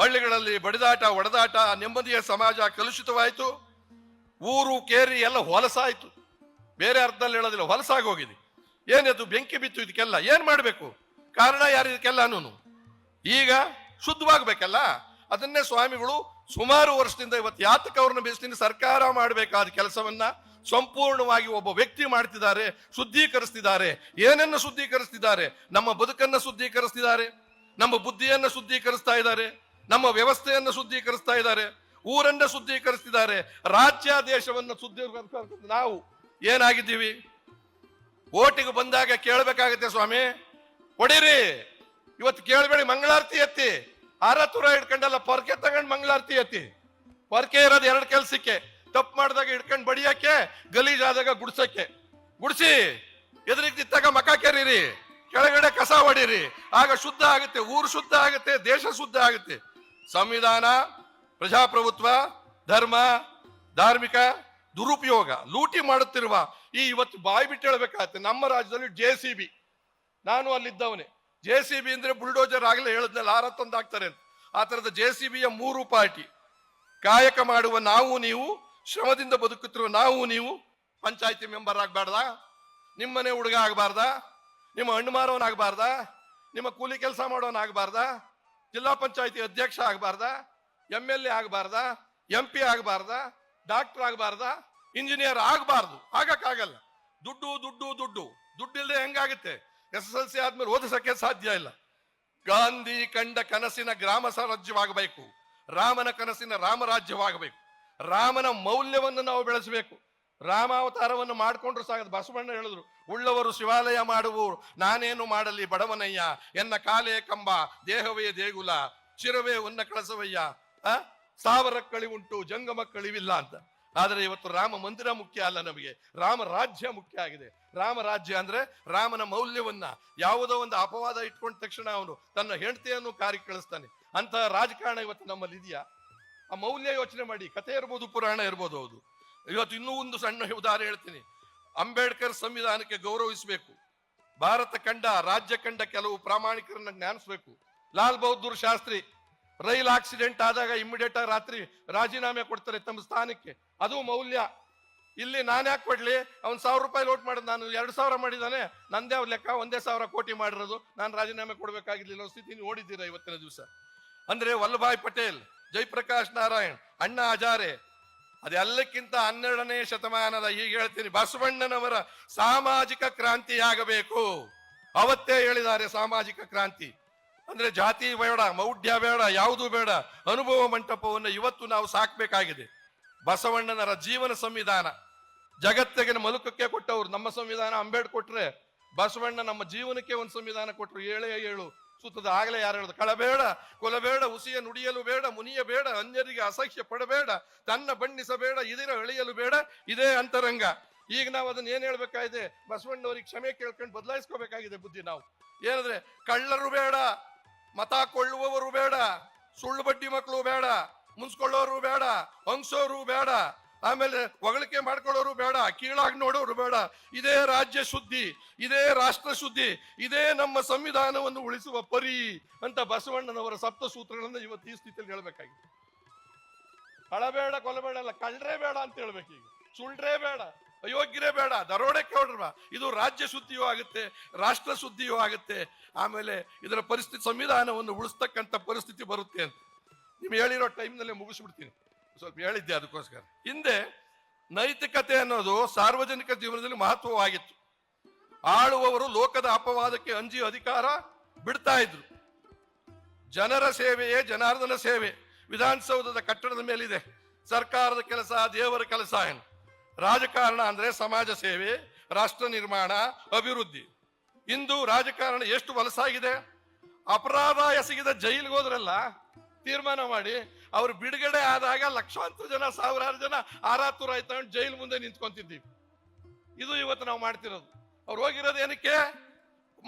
ಹಳ್ಳಿಗಳಲ್ಲಿ ಬಡಿದಾಟ, ಒಡೆದಾಟ ನೆಮ್ಮದಿಯ ಸಮಾಜ ಕಲುಷಿತವಾಯಿತು. ಊರು ಕೇರಿ ಎಲ್ಲ ಹೊಲಸಾಯಿತು. ಬೇರೆ ಅರ್ಥದಲ್ಲಿ ಹೇಳೋದಿಲ್ಲ ಹೊಲಸಾಗಿ ಹೋಗಿದೆ ಏನದು ಬೆಂಕಿ ಬಿತ್ತು ಇದಕ್ಕೆಲ್ಲ? ಏನು ಮಾಡಬೇಕು? ಕಾರಣ ಯಾರು ಇದಕ್ಕೆಲ್ಲನೂ? ಈಗ ಶುದ್ಧವಾಗಬೇಕಲ್ಲ? ಅದನ್ನೇ ಸ್ವಾಮಿಗಳು ಸುಮಾರು ವರ್ಷದಿಂದ ಇವತ್ತು ಯಾತಕ ಅವ್ರನ್ನ ಸರ್ಕಾರ ಮಾಡಬೇಕಾದ ಕೆಲಸವನ್ನ ಸಂಪೂರ್ಣವಾಗಿ ಒಬ್ಬ ವ್ಯಕ್ತಿ ಮಾಡ್ತಿದ್ದಾರೆ, ಶುದ್ಧೀಕರಿಸ್ತಿದ್ದಾರೆ. ಏನನ್ನ ಶುದ್ಧೀಕರಿಸ್ತಿದ್ದಾರೆ? ನಮ್ಮ ಬದುಕನ್ನು ಶುದ್ಧೀಕರಿಸ್ತಿದ್ದಾರೆ. ನಮ್ಮ ಬುದ್ಧಿಯನ್ನ ಶುದ್ಧೀಕರಿಸ್ತಾ ಇದ್ದಾರೆ. ನಮ್ಮ ವ್ಯವಸ್ಥೆಯನ್ನು ಶುದ್ಧೀಕರಿಸ್ತಾ ಇದ್ದಾರೆ, ಊರನ್ನ ಶುದ್ಧೀಕರಿಸ್ತಿದ್ದಾರೆ ರಾಜ್ಯ ದೇಶವನ್ನ ಶುದ್ಧೀಕರಿಸ ನಾವು ಏನಾಗಿದ್ದೀವಿ? ಓಟಿಗೆ ಬಂದಾಗ ಕೇಳಬೇಕಾಗತ್ತೆ ಸ್ವಾಮಿ. ಹೊಡೀರಿ ಇವತ್ತು ಕೇಳಬೇಡಿ, ಮಂಗಳಾರತಿ ಎತ್ತಿ. ಆರ ತುರ ಹಿಡ್ಕೊಂಡಲ್ಲ ಪೊರ್ಕೆ ತಗೊಂಡ್ ಮಂಗಳಾರತಿ ಎತ್ತಿ. ಪೊರ್ಕೆ ಇರೋದು ಎರಡು ಕೆಲ್ಸಕ್ಕೆ. ತಪ್ಪು ಮಾಡಿದಾಗ ಹಿಡ್ಕೊಂಡ್ ಬಡಿಯಕ್ಕೆ ಗಲೀಜಾದಾಗ ಗುಡ್ಸಕ್ಕೆ. ಗುಡಿಸಿ, ಎದುರಿಗೆ ನಿಂತಾಗ ಮಕ ಕೆರೀರಿ. ಕೆಳಗಡೆ ಕಸ ಹೊಡೀರಿ ಆಗ ಶುದ್ಧ ಆಗುತ್ತೆ, ಊರು ಶುದ್ಧ ಆಗುತ್ತೆ, ದೇಶ ಶುದ್ಧ ಆಗುತ್ತೆ. ಸಂವಿಧಾನ, ಪ್ರಜಾಪ್ರಭುತ್ವ, ಧರ್ಮ, ಧಾರ್ಮಿಕ ದುರುಪಯೋಗ, ಲೂಟಿ ಮಾಡುತ್ತಿರುವ ಈ ಇವತ್ತು ಬಾಯಿ ಬಿಟ್ಟು ಹೇಳ್ಬೇಕಾಗತ್ತೆ. ನಮ್ಮ ರಾಜ್ಯದಲ್ಲಿ ಜೆ ಸಿ ಬಿ. ನಾನು ಅಲ್ಲಿದ್ದವನೇ. ಜೆ ಸಿ ಬಿ ಅಂದ್ರೆ ಬುಲ್ಡೋಜರ್ ಆಗಲೇ ಹೇಳಿದ್ನಲ್ಲ ಆರ ಆಗ್ತಾರೆ ಆ ತರದ ಜೆ ಸಿ ಬಿಯ ಮೂರು ಪಾರ್ಟಿ. ಕಾಯಕ ಮಾಡುವ ನಾವು ನೀವು, ಶ್ರಮದಿಂದ ಬದುಕುತ್ತಿರುವ ನಾವು ನೀವು, ಪಂಚಾಯತಿ ಮೆಂಬರ್ ನಿಮ್ಮ ನಿಮ್ಮನೆ ಹುಡುಗ ಆಗಬಾರ್ದ? ನಿಮ್ಮ ಹಣ್ಣು ಮಾರೋನ್ ಆಗ್ಬಾರ್ದಾ? ನಿಮ್ಮ ಕೂಲಿ ಕೆಲಸ ಮಾಡೋನ್ ಆಗ್ಬಾರ್ದಾ? ಜಿಲ್ಲಾ ಪಂಚಾಯತಿ ಅಧ್ಯಕ್ಷ ಆಗಬಾರ್ದ ಎಂ ಎಲ್ ಎ ಆಗಬಾರ್ದ ಎಂ ಪಿ ಆಗಬಾರ್ದ, ಡಾಕ್ಟರ್ ಆಗಬಾರ್ದ, ಇಂಜಿನಿಯರ್ ಆಗಬಾರ್ದು. ಆಗಕ್ಕಾಗಲ್ಲ. ದುಡ್ಡು ದುಡ್ಡು ದುಡ್ಡು. ದುಡ್ಡಿಲ್ಲದೆ ಹೆಂಗಾಗುತ್ತೆ? ಎಸ್ ಎಸ್ ಎಲ್ ಸಿ ಆದ್ಮೇಲೆ ಓದಿಸಕ್ಕೆ ಸಾಧ್ಯ ಇಲ್ಲ. ಗಾಂಧಿ ಕಂಡ ಕನಸಿನ ಗ್ರಾಮ ಸ್ವರಾಜ್ಯವಾಗಬೇಕು. ರಾಮನ ಕನಸಿನ ರಾಮರಾಜ್ಯವಾಗಬೇಕು. ರಾಮನ ಮೌಲ್ಯವನ್ನು ನಾವು ಬೆಳೆಸಬೇಕು. ರಾಮಾವತಾರವನ್ನು ಮಾಡಿಕೊಂಡ್ರು ಸಾಗದು ಬಸವಣ್ಣ ಹೇಳಿದ್ರು, ಉಳ್ಳವರು ಶಿವಾಲಯ ಮಾಡುವು, ನಾನೇನು ಮಾಡಲಿ ಬಡವನಯ್ಯ, ಎನ್ನ ಕಾಲೇ ಕಂಬ, ದೇಹವೇ ದೇಗುಲ ಚಿರವೇ ಉನ್ನ ಕಳಸವಯ್ಯ, ಆ? ಸಾವಿರ ಕಳಿವುಂಟು ಜಂಗಮ ಕಳಿವಿಲ್ಲ ಅಂತ. ಆದರೆ ಇವತ್ತು ರಾಮ ಮಂದಿರ ಮುಖ್ಯ ಅಲ್ಲ ನಮಗೆ. ರಾಮ ರಾಜ್ಯ ಮುಖ್ಯ ಆಗಿದೆ. ರಾಮ ರಾಜ್ಯ ಅಂದ್ರೆ ರಾಮನ ಮೌಲ್ಯವನ್ನ, ಯಾವುದೋ ಒಂದು ಅಪವಾದ ಇಟ್ಕೊಂಡ ತಕ್ಷಣ ಅವನು ತನ್ನ ಹೆಂಡತಿಯನ್ನು ಕಾರಿ ಕಳಿಸ್ತಾನೆ. ಅಂತ ರಾಜಕಾರಣ ಇವತ್ತು ನಮ್ಮಲ್ಲಿ ಇದೆಯಾ ಆ ಮೌಲ್ಯ ಯೋಚನೆ ಮಾಡಿ. ಕಥೆ ಇರ್ಬೋದು, ಪುರಾಣ ಇರ್ಬೋದು, ಹೌದು. ಇವತ್ತು ಇನ್ನೂ ಒಂದು ಸಣ್ಣ ಉದಾಹರಣೆ ಹೇಳ್ತೀನಿ. ಅಂಬೇಡ್ಕರ್ ಸಂವಿಧಾನಕ್ಕೆ ಗೌರವಿಸಬೇಕು. ಭಾರತ ಕಂಡ, ರಾಜ್ಯ ಕಂಡ ಕೆಲವು ಪ್ರಾಮಾಣಿಕರನ್ನ ಜ್ಞಾನಿಸ್ಬೇಕು. ಲಾಲ್ ಬಹದ್ದೂರ್ ಶಾಸ್ತ್ರಿ, ರೈಲ್ ಆಕ್ಸಿಡೆಂಟ್ ಆದಾಗ ಇಮಿಡಿಯೇಟ್ ಆಗಿ ರಾತ್ರಿ ರಾಜೀನಾಮೆ ಕೊಡ್ತಾರೆ ತಮ್ಮ ಸ್ಥಾನಕ್ಕೆ. ಅದು ಮೌಲ್ಯ. ಇಲ್ಲಿ ನಾನು ಯಾಕೆ ಕೊಡ್ಲಿ? ಅವ್ನು ಸಾವಿರ ರೂಪಾಯಿ ಲೋಟ್ ಮಾಡಿದ್ ನಾನು ಎರಡು ಸಾವಿರ ಮಾಡಿದಾನೆ ನಂದೇ ಅವ್ರ ಲೆಕ್ಕ, ಒಂದೇ ಸಾವಿರ ಕೋಟಿ ಮಾಡಿರೋದು. ನಾನು ರಾಜೀನಾಮೆ ಕೊಡಬೇಕಾಗಿರ್ಲಿಲ್ಲ. ಸ್ಥಿತಿ ನೀವು ನೋಡಿದ್ದೀರಾ ಇವತ್ತಿನ ದಿವಸ? ಅಂದ್ರೆ ವಲ್ಲಭಾಯ್ ಪಟೇಲ್, ಜಯಪ್ರಕಾಶ್ ನಾರಾಯಣ್, ಅಣ್ಣಾ ಹಜಾರೆ ಅದೆಲ್ಲಕ್ಕಿಂತ ಹನ್ನೆರಡನೇ ಶತಮಾನದ ಹೀಗೆ ಹೇಳ್ತೀನಿ, ಬಸವಣ್ಣನವರ ಸಾಮಾಜಿಕ ಕ್ರಾಂತಿಯಾಗಬೇಕು. ಅವತ್ತೇ ಹೇಳಿದ್ದಾರೆ ಸಾಮಾಜಿಕ ಕ್ರಾಂತಿ. ಅಂದ್ರೆ ಜಾತಿ ಬೇಡ, ಮೌಢ್ಯ ಬೇಡ, ಯಾವುದು ಬೇಡ, ಅನುಭವ ಮಂಟಪವನ್ನು ಇವತ್ತು ನಾವು ಸಾಕ್ಬೇಕಾಗಿದೆ. ಬಸವಣ್ಣನರ ಜೀವನ ಸಂವಿಧಾನ. ಜಗತ್ತಿಗೆ ಮಲುಕಕ್ಕೆ ಕೊಟ್ಟವರು, ನಮ್ಮ ಸಂವಿಧಾನ ಅಂಬೇಡ್ ಕೊಟ್ರೆ ಬಸವಣ್ಣ ನಮ್ಮ ಜೀವನಕ್ಕೆ ಒಂದು ಸಂವಿಧಾನ ಕೊಟ್ಟರು ಏಳೇ ಏಳು. ಸುತ್ತದ ಆಗಲೇ ಯಾರು ಹೇಳುದು? ಕಳಬೇಡ, ಕೊಲಬೇಡ ಉಸಿಯ ನುಡಿಯಲು ಬೇಡ, ಮುನಿಯ ಬೇಡ, ಅನ್ಯರಿಗೆ ಅಸಹ್ಯ ಪಡಬೇಡ, ತನ್ನ ಬಣ್ಣಿಸಬೇಡ, ಇದಿರ ಎಳೆಯಲು ಬೇಡ, ಇದೇ ಅಂತರಂಗ. ಈಗ ನಾವು ಅದನ್ನ ಏನ್ ಹೇಳ್ಬೇಕಾಗಿದೆ? ಬಸವಣ್ಣವ್ರಿಗೆ ಕ್ಷಮೆ ಕೇಳ್ಕೊಂಡು ಬದಲಾಯಿಸ್ಕೋಬೇಕಾಗಿದೆ ಬುದ್ಧಿ ನಾವು. ಏನಂದ್ರೆ, ಕಳ್ಳರು ಬೇಡ, ಮತ ಕೊಳ್ಳುವವರು ಬೇಡ, ಸುಳ್ಳು ಬಡ್ಡಿ ಮಕ್ಕಳು ಬೇಡ, ಮುನ್ಸ್ಕೊಳ್ಳೋರು ಬೇಡ, ಹಂಗ್ಸೋರು ಬೇಡ. ಆಮೇಲೆ ಹೊಗಳಿಕೆ ಮಾಡ್ಕೊಳ್ಳೋರು ಬೇಡ, ಕೀಳಾಗಿ ನೋಡೋರು ಬೇಡ. ಇದೇ ರಾಜ್ಯ ಶುದ್ಧಿ ಇದೇ ರಾಷ್ಟ್ರ ಶುದ್ಧಿ ಇದೇ ನಮ್ಮ ಸಂವಿಧಾನವನ್ನು ಉಳಿಸುವ ಪರಿ ಅಂತ ಬಸವಣ್ಣನವರ ಸಪ್ತ ಸೂತ್ರಗಳನ್ನು ಇವತ್ತು ಈ ಸ್ಥಿತಿಯಲ್ಲಿ ಹೇಳ್ಬೇಕಾಗಿದೆ. ಹಳಬೇಡ ಕೊಲಬೇಡ ಅಲ್ಲ, ಕಳ್ಳರೇ ಬೇಡ ಅಂತ ಹೇಳ್ಬೇಕು ಈಗ ಸುಳ್ಳ್ರೇ ಬೇಡ, ಅಯೋಗ್ಯರೇ ಬೇಡ, ದರೋಡೆ ಕೇಳ್ರವ. ಇದು ರಾಜ್ಯ ಶುದ್ಧಿಯೂ ಆಗುತ್ತೆ, ರಾಷ್ಟ್ರ ಶುದ್ಧಿಯೂ ಆಗುತ್ತೆ. ಆಮೇಲೆ ಇದರ ಪರಿಸ್ಥಿತಿ, ಸಂವಿಧಾನವನ್ನು ಉಳಿಸ್ತಕ್ಕಂಥ ಪರಿಸ್ಥಿತಿ ಬರುತ್ತೆ ಅಂತ. ನೀವು ಹೇಳಿರೋ ಟೈಮ್ನಲ್ಲೇ ಮುಗಿಸ್ಬಿಡ್ತೀನಿ. ಸ್ವಲ್ಪ ಹೇಳಿದ್ದೆ ಅದಕ್ಕೋಸ್ಕರ. ಹಿಂದೆ ನೈತಿಕತೆ ಅನ್ನೋದು ಸಾರ್ವಜನಿಕ ಜೀವನದಲ್ಲಿ ಮಹತ್ವವಾಗಿತ್ತು. ಆಳುವವರು ಲೋಕದ ಅಪವಾದಕ್ಕೆ ಅಂಜಿ ಅಧಿಕಾರ ಬಿಡ್ತಾ ಇದ್ರು. ಜನರ ಸೇವೆಯೇ ಜನಾರ್ದನ ಸೇವೆ. ವಿಧಾನಸೌಧದ ಕಟ್ಟಡದ ಮೇಲಿದೆ. ಸರ್ಕಾರದ ಕೆಲಸ, ದೇವರ ಕೆಲಸ ಏನು? ರಾಜಕಾರಣ ಅಂದ್ರೆ ಸಮಾಜ ಸೇವೆ, ರಾಷ್ಟ್ರ ನಿರ್ಮಾಣ, ಅಭಿವೃದ್ಧಿ. ಇಂದು ರಾಜಕಾರಣ ಎಷ್ಟು ವಲಸಾಗಿದೆ ಅಪರಾಧ ಎಸಗಿದ ಜೈಲಿಗೆ ಹೋದ್ರಲ್ಲ, ತೀರ್ಮಾನ ಮಾಡಿ ಅವ್ರು ಬಿಡುಗಡೆ ಆದಾಗ ಲಕ್ಷಾಂತರ ಜನ, ಸಾವಿರಾರು ಜನ ಆರಾತೂರ ಆಯ್ತು ಜೈಲ್ ಮುಂದೆ ನಿಂತ್ಕೊಂತಿದ್ದೀವಿ. ಇದು ಇವತ್ತು ನಾವು ಮಾಡ್ತಿರೋದು. ಅವ್ರು ಹೋಗಿರೋದು ಏನಕ್ಕೆ?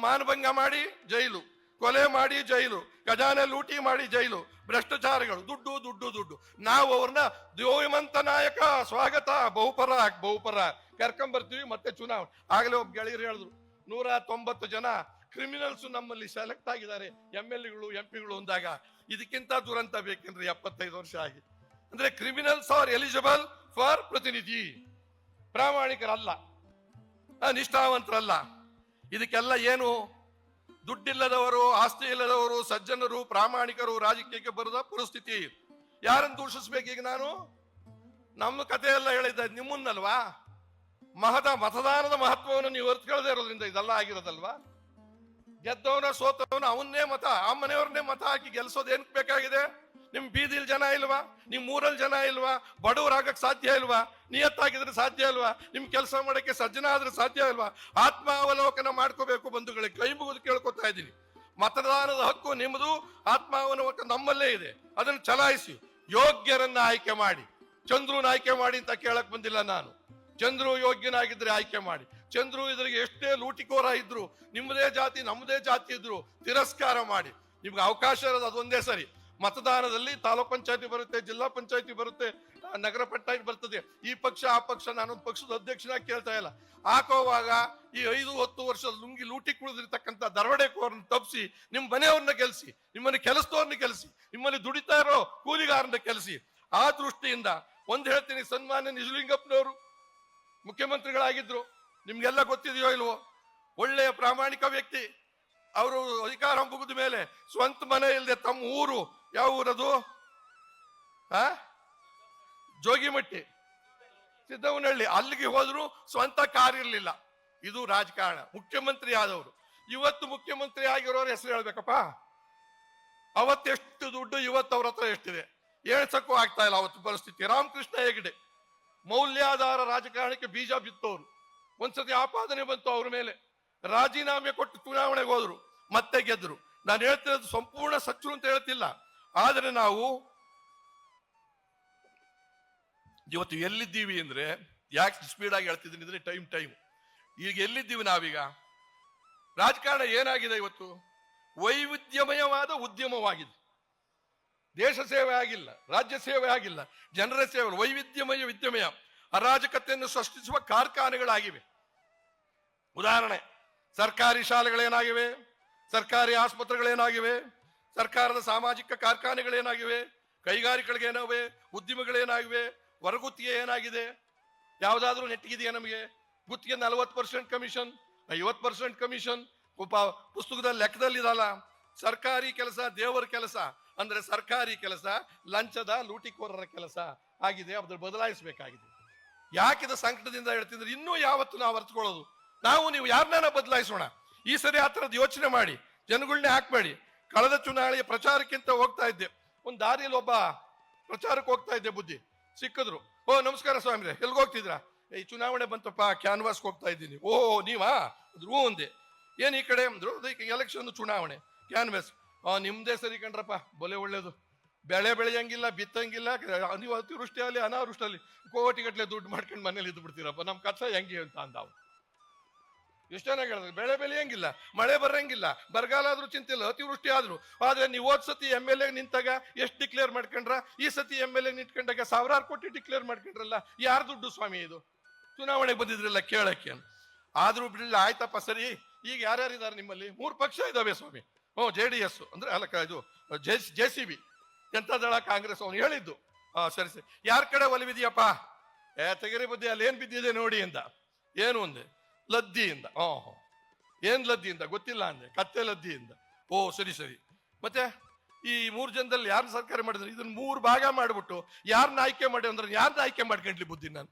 ಮಾನಭಂಗ ಮಾಡಿ ಜೈಲು, ಕೊಲೆ ಮಾಡಿ ಜೈಲು, ಖಜಾನೆ ಲೂಟಿ ಮಾಡಿ ಜೈಲು, ಭ್ರಷ್ಟಾಚಾರಗಳು, ದುಡ್ಡು ದುಡ್ಡು ದುಡ್ಡು. ನಾವು ಅವ್ರನ್ನ ದೇವಿಮಂತ ನಾಯಕ, ಸ್ವಾಗತ, ಬಹುಪರ ಬಹುಪರ. ಕರ್ಕೊಂಡ್ ಬರ್ತೀವಿ ಮತ್ತೆ ಚುನಾವಣೆ. ಆಗಲೇ ಒಬ್ಬ ಗೆಳೆಯರು ಹೇಳಿದ್ರು, ನೂರ ತೊಂಬತ್ತು ಜನ ಕ್ರಿಮಿನಲ್ಸ್ ನಮ್ಮಲ್ಲಿ ಸೆಲೆಕ್ಟ್ ಆಗಿದ್ದಾರೆ. ಎಂ ಎಲ್ ಎಗಳು, ಎಂ ಪಿಗಳು ಅಂದಾಗ ಇದಕ್ಕಿಂತ ದುರಂತ ಬೇಕೆಂದ್ರೆ ಎಪ್ಪತ್ತೈದು ವರ್ಷ ಆಗಿ. ಅಂದ್ರೆ ಕ್ರಿಮಿನಲ್ಸ್ ಆರ್ ಎಲಿಜಿಬಲ್ ಫಾರ್ ಪ್ರತಿನಿಧಿ. ಪ್ರಾಮಾಣಿಕರಲ್ಲ. ನಿಷ್ಠಾವಂತರಲ್ಲ. ಇದಕ್ಕೆಲ್ಲ ಏನು? ದುಡ್ಡಿಲ್ಲದವರು, ಆಸ್ತಿ ಇಲ್ಲದವರು, ಸಜ್ಜನರು, ಪ್ರಾಮಾಣಿಕರು ರಾಜಕೀಯಕ್ಕೆ ಬರದ ಪರಿಸ್ಥಿತಿ. ಯಾರನ್ನು ದೂಷಿಸ್ಬೇಕು ಈಗ ನಾನು? ನಮ್ಮ ಕಥೆ ಎಲ್ಲ ಹೇಳಿದ್ದ ನಿಮ್ಮನ್ನಲ್ವಾ? ಮಹದ ಮತದಾನದ ಮಹತ್ವವನ್ನು ನೀವು ಅರ್ಥಕೊಳ್ಳದೆ ಇರೋದ್ರಿಂದ ಇದೆಲ್ಲ ಆಗಿರೋದಲ್ವಾ? ಗೆದ್ದವನ ಸೋತವನ ಅವನ್ನೇ ಮತ, ಆ ಮನೆಯವ್ರನ್ನೇ ಮತ ಹಾಕಿ ಗೆಲ್ಸೋದು ಏನಕ್ಕೆ ಬೇಕಾಗಿದೆ? ನಿಮ್ ಬೀದಿಲ್ ಜನ ಇಲ್ವಾ? ನಿಮ್ ಊರಲ್ಲಿ ಜನ ಇಲ್ವಾ? ಬಡವರಾಗಕ್ ಸಾಧ್ಯ ಇಲ್ವಾ? ನಿಯತ್ತಾಗಿದ್ರೆ ಸಾಧ್ಯ ಇಲ್ವಾ? ನಿಮ್ ಕೆಲಸ ಮಾಡಕ್ಕೆ ಸಜ್ಜನ ಆದ್ರೆ ಸಾಧ್ಯ ಇಲ್ವಾ? ಆತ್ಮಾವಲೋಕನ ಮಾಡ್ಕೋಬೇಕು ಬಂಧುಗಳಿಗೆ ಕೈ ಮುಗಿದು ಕೇಳ್ಕೊತಾ ಇದ್ದೀನಿ. ಮತದಾನದ ಹಕ್ಕು ನಿಮ್ಮದು ಆತ್ಮಾವಲೋಕನ ನಮ್ಮಲ್ಲೇ ಇದೆ. ಅದನ್ನು ಚಲಾಯಿಸಿ, ಯೋಗ್ಯರನ್ನ ಆಯ್ಕೆ ಮಾಡಿ. ಚಂದ್ರನ ಆಯ್ಕೆ ಮಾಡಿ ಅಂತ ಕೇಳಕ್ ಬಂದಿಲ್ಲ ನಾನು. ಚಂದ್ರು ಯೋಗ್ಯನಾಗಿದ್ರೆ ಆಯ್ಕೆ ಮಾಡಿ. ಚಂದ್ರು ಇದ್ರಿಗೆ ಎಷ್ಟೇ ಲೂಟಿಕೋರ ಇದ್ರು ನಿಮ್ಮದೇ ಜಾತಿ ನಮ್ಮದೇ ಜಾತಿ ಇದ್ರು, ತಿರಸ್ಕಾರ ಮಾಡಿ. ನಿಮ್ಗೆ ಅವಕಾಶ ಇರೋದು ಅದೊಂದೇ ಸರಿ. ಮತದಾನದಲ್ಲಿ ತಾಲೂಕ್ ಪಂಚಾಯತಿ ಬರುತ್ತೆ, ಜಿಲ್ಲಾ ಪಂಚಾಯತಿ ಬರುತ್ತೆ, ನಗರ ಪಂಚಾಯತ್ ಬರ್ತದೆ. ಈ ಪಕ್ಷ, ಆ ಪಕ್ಷ ನಾನೊಂದು ಪಕ್ಷದ ಅಧ್ಯಕ್ಷನಾಗಿ ಕೇಳ್ತಾ ಇಲ್ಲ. ಹಾಕೋವಾಗ ಈ ಐದು, ಹತ್ತು ವರ್ಷ ಲುಂಗಿ ಲೂಟಿ ಕುಳಿದಿರ್ತಕ್ಕಂಥ ದರೋಡೆಕೋರನ್ನ ತಪ್ಪಿಸಿ ನಿಮ್ಮ ಮನೆಯವ್ರನ್ನ ಕೆಲಸಿ, ನಿಮ್ಮನ್ನ ಕೆಲಸದವ್ರನ್ನ ಕೆಲಸಿ, ನಿಮ್ಮಲ್ಲಿ ದುಡಿತಾ ಇರೋ ಕೂಲಿಗಾರನ ಕೆಲಸಿ. ಆ ದೃಷ್ಟಿಯಿಂದ ಒಂದ್ ಹೇಳ್ತೀನಿ, ಸನ್ಮಾನ್ಯ ನಿಜಲಿಂಗಪ್ಪನವರು, ಮುಖ್ಯಮಂತ್ರಿಗಳಾಗಿದ್ರು ನಿಮ್ಗೆಲ್ಲ ಗೊತ್ತಿದೆಯೋ ಇಲ್ವೋ? ಒಳ್ಳೆಯ ಪ್ರಾಮಾಣಿಕ ವ್ಯಕ್ತಿ. ಅವರು ಅಧಿಕಾರ ಮುಗಿದ ಮೇಲೆ ಸ್ವಂತ ಮನೆ ಇಲ್ಲದೆ ತಮ್ಮ ಊರು ಯಾವ ಊರದು ಆ? ಜೋಗಿಮಟ್ಟಿ. ಸಿದ್ದವನಹಳ್ಳಿ. ಅಲ್ಲಿಗೆ ಹೋದ್ರು ಸ್ವಂತ ಕಾರ್ ಇರಲಿಲ್ಲ. ಇದು ರಾಜಕಾರಣ. ಮುಖ್ಯಮಂತ್ರಿ ಆದವರು. ಇವತ್ತು ಮುಖ್ಯಮಂತ್ರಿ ಆಗಿರೋರ ಹೆಸರು ಹೇಳ್ಬೇಕಪ್ಪ. ಅವತ್ತೆಷ್ಟು ದುಡ್ಡು, ಇವತ್ತು ಅವ್ರ ಹತ್ರ ಎಷ್ಟಿದೆ? ಏಳ್ಸಕ್ಕೂ ಆಗ್ತಾ ಇಲ್ಲ ಅವತ್ತು ಪರಿಸ್ಥಿತಿ. ರಾಮಕೃಷ್ಣ ಹೆಗಡೆ. ಮೌಲ್ಯಾಧಾರ ರಾಜಕಾರಣಕ್ಕೆ ಬೀಜ ಬಿತ್ತೋರು. ಒಂದ್ಸತಿ ಆಪಾದನೆ ಬಂತು ಅವ್ರ ಮೇಲೆ. ರಾಜೀನಾಮೆ ಕೊಟ್ಟು ಚುನಾವಣೆಗೆ ಹೋದ್ರು, ಮತ್ತೆ ಗೆದ್ರು. ನಾನು ಹೇಳ್ತಿರೋದು ಸಂಪೂರ್ಣ ಸಚ್ಚು ಅಂತ ಹೇಳ್ತಿಲ್ಲ. ಆದರೆ ನಾವು ಇವತ್ತು ಎಲ್ಲಿದ್ದೀವಿ ಅಂದ್ರೆ, ಯಾಕೆ ಸ್ಪೀಡ್ ಆಗಿ ಹೇಳ್ತಿದ್ದೀನಿ ಅಂದ್ರೆ ಟೈಮ್ ಟೈಮ್ ಈಗ ಎಲ್ಲಿದ್ದೀವಿ ನಾವೀಗ? ರಾಜಕಾರಣ ಏನಾಗಿದೆ ಇವತ್ತು? ವೈವಿಧ್ಯಮಯವಾದ ಉದ್ಯಮವಾಗಿದೆ. ದೇಶ ಸೇವೆ ಆಗಿಲ್ಲ, ರಾಜ್ಯ ಸೇವೆ ಆಗಿಲ್ಲ, ಜನರ ಸೇವೆ, ವೈವಿಧ್ಯಮಯ, ವಿದ್ಯಮಯ. ಅರಾಜಕತೆಯನ್ನು ಸೃಷ್ಟಿಸುವ ಕಾರ್ಖಾನೆಗಳಾಗಿವೆ. ಉದಾಹರಣೆ, ಸರ್ಕಾರಿ ಶಾಲೆಗಳೇನಾಗಿವೆ, ಸರ್ಕಾರಿ ಆಸ್ಪತ್ರೆಗಳೇನಾಗಿವೆ, ಸರ್ಕಾರದ ಸಾಮಾಜಿಕ ಕಾರ್ಖಾನೆಗಳೇನಾಗಿವೆ ಕೈಗಾರಿಕೆಗಳೇನಾಗಿವೆ ಉದ್ಯಮಗಳೇನಾಗಿವೆ, ಹೊರಗುತ್ತಿಗೆ ಏನಾಗಿದೆ, ಯಾವುದಾದ್ರೂ ನೆಟ್ಟಿಗಿದೆಯಾ ನಮಗೆ? ಗುತ್ತಿಗೆ ನಲವತ್ತು ಪರ್ಸೆಂಟ್ ಕಮಿಷನ್, ಐವತ್ತು ಪರ್ಸೆಂಟ್ ಕಮಿಷನ್ ಪುಸ್ತಕದ ಲೆಕ್ಕದಲ್ಲಿದಲ್ಲ ಸರ್ಕಾರಿ ಕೆಲಸ ದೇವರ ಕೆಲಸ, ಅಂದ್ರೆ ಸರ್ಕಾರಿ ಕೆಲಸ, ಲಂಚದ ಲೂಟಿಕೋರರ ಕೆಲಸ ಆಗಿದೆ, ಅದ್ರ ಬದಲಾಯಿಸಬೇಕಾಗಿದೆ. ಯಾಕಿದ ಸಂಕಟದಿಂದ ಹೇಳ್ತಿದ್ರೆ? ಇನ್ನೂ ಯಾವತ್ತು ನಾವು ಅರ್ಥಕೊಳ್ಳೋದು ನಾವು ನೀವು ಯಾರನ್ನ ಬದಲಾಯಿಸೋಣ? ಈ ಸರಿ ಆ ಥರದ್ದು ಯೋಚನೆ ಮಾಡಿ ಜನಗಳನ್ನೇ ಹಾಕ್ಬೇಡಿ ಕಳೆದ ಚುನಾವಣೆಯ ಪ್ರಚಾರಕ್ಕಿಂತ ಹೋಗ್ತಾ ಇದ್ದೆ. ಒಂದು ದಾರಿಯಲ್ಲಿ ಒಬ್ಬ ಪ್ರಚಾರಕ್ಕೆ ಹೋಗ್ತಾ ಇದ್ದೆ ಬುದ್ಧಿ. ಸಿಕ್ಕಿದ್ರು. ಓ, ನಮಸ್ಕಾರ ಸ್ವಾಮಿರೇ. ಎಲ್ಗೆ ಹೋಗ್ತಿದ್ರಾ? ಈ ಚುನಾವಣೆ ಬಂತಪ್ಪ, ಕ್ಯಾನ್ವಾಸ್ಗೆ ಹೋಗ್ತಾ ಇದ್ದೀನಿ. ಓ, ನೀವಾ? ಅದ್ರು ಅಂದೆ ಏನು ಈ ಕಡೆ ಅಂದ್ರು ಎಲೆಕ್ಷನ್ ಚುನಾವಣೆ ಕ್ಯಾನ್ವಾಸ್ ಆ ನಿಮ್ಮದೇ ಸರಿ ಕಣ್ರಪ್ಪ. ಬೊಲೆ ಒಳ್ಳೇದು. ಬೆಳೆ ಬೆಳೆಯಂಗಿಲ್ಲ, ಬಿತ್ತಂಗಿಲ್ಲ ನೀವು ಅತಿವೃಷ್ಟಿ ಆಗಲಿ ಅನಾವೃಷ್ಟಿ ಆಗಲಿ ಕೋಟಿಗಟ್ಟಲೆ ದುಡ್ಡು ಮಾಡ್ಕೊಂಡು ಮನೇಲಿ ಇದ್ದು ಬಿಡ್ತೀರಪ್ಪ. ನಮ್ಮ ಕಥೆ ಹೆಂಗೆ ಅಂತ ಅಂದ ಅವ್ನು ಎಷ್ಟು ಚೆನ್ನಾಗಿ ಹೇಳಿದ್ರು, ಬೆಳೆ ಬೆಳೆಯಂಗಿಲ್ಲ, ಮಳೆ ಬರಂಗಿಲ್ಲ ಬರಗಾಲ ಆದ್ರೂ ಚಿಂತೆ ಇಲ್ಲ ಅತಿವೃಷ್ಟಿ ಆದ್ರು. ಆದ್ರೆ ನೀವು ಹೋದ ಸತಿ ಎಂ ಎಲ್ ಎ ನಿಂತಾಗ ಎಷ್ಟು ಡಿಕ್ಲೇರ್ ಮಾಡ್ಕೊಂಡ್ರ? ಈ ಸತಿ ಎಂ ಎಲ್ ಎ ನಿಂತ್ಕೊಂಡಾಗ ಸಾವಿರಾರು ಕೋಟಿ ಡಿಕ್ಲೇರ್ ಮಾಡ್ಕೊಂಡ್ರಲ್ಲ, ಯಾರ್ ದುಡ್ಡು ಸ್ವಾಮಿ ಇದು? ಚುನಾವಣೆಗೆ ಬಂದಿದ್ರಲ್ಲ ಕೇಳಕ್ಕೆ. ಆದ್ರೂ ಬಿಡಲಿಲ್ಲ, ಆಯ್ತಪ್ಪ, ಸರಿ. ಈಗ ಯಾರ್ಯಾರಿದ್ದಾರೆ ನಿಮ್ಮಲ್ಲಿ? ಮೂರು ಪಕ್ಷ ಇದಾವೆ ಸ್ವಾಮಿ. ಓ ಜೆ ಡಿ ಎಸ್ ಅಂದ್ರೆ ಅಲ್ಲ ಇದು J J C B Janata Dal Congress ಅವನು ಹೇಳಿದ್ದು? ಹಾ ಸರಿ ಸರಿ. ಯಾರ ಕಡೆ ಒಲಿವಿದೆಯಪ್ಪ ಏ, ತೆಗರಿ ಬುದ್ಧಿ, ಅಲ್ಲಿ ಏನ್ ಬಿದ್ದಿದೆ ನೋಡಿ ಅಂದ ಏನು ಅಂದೆ? ಲದ್ದಿಯಿಂದ. ಹಾಂ ಏನು ಏನ್ ಲದ್ದಿಯಿಂದ? ಗೊತ್ತಿಲ್ಲ ಅಂದೆ. ಕತ್ತೆ ಲದ್ದಿಯಿಂದ. ಓ, ಸರಿ ಸರಿ. ಮತ್ತೆ ಈ ಮೂರು ಜನದಲ್ಲಿ ಯಾರು ಸರ್ಕಾರ ಮಾಡಿದ್ರು? ಇದನ್ನ ಮೂರು ಭಾಗ ಮಾಡ್ಬಿಟ್ಟು ಯಾರನ್ನ ಆಯ್ಕೆ ಮಾಡಿ ಅಂದ್ರೆ ಯಾರನ್ನ ಆಯ್ಕೆ ಮಾಡ್ಕೊಂಡ್ಲಿ ಬುದ್ಧಿ ನಾನು?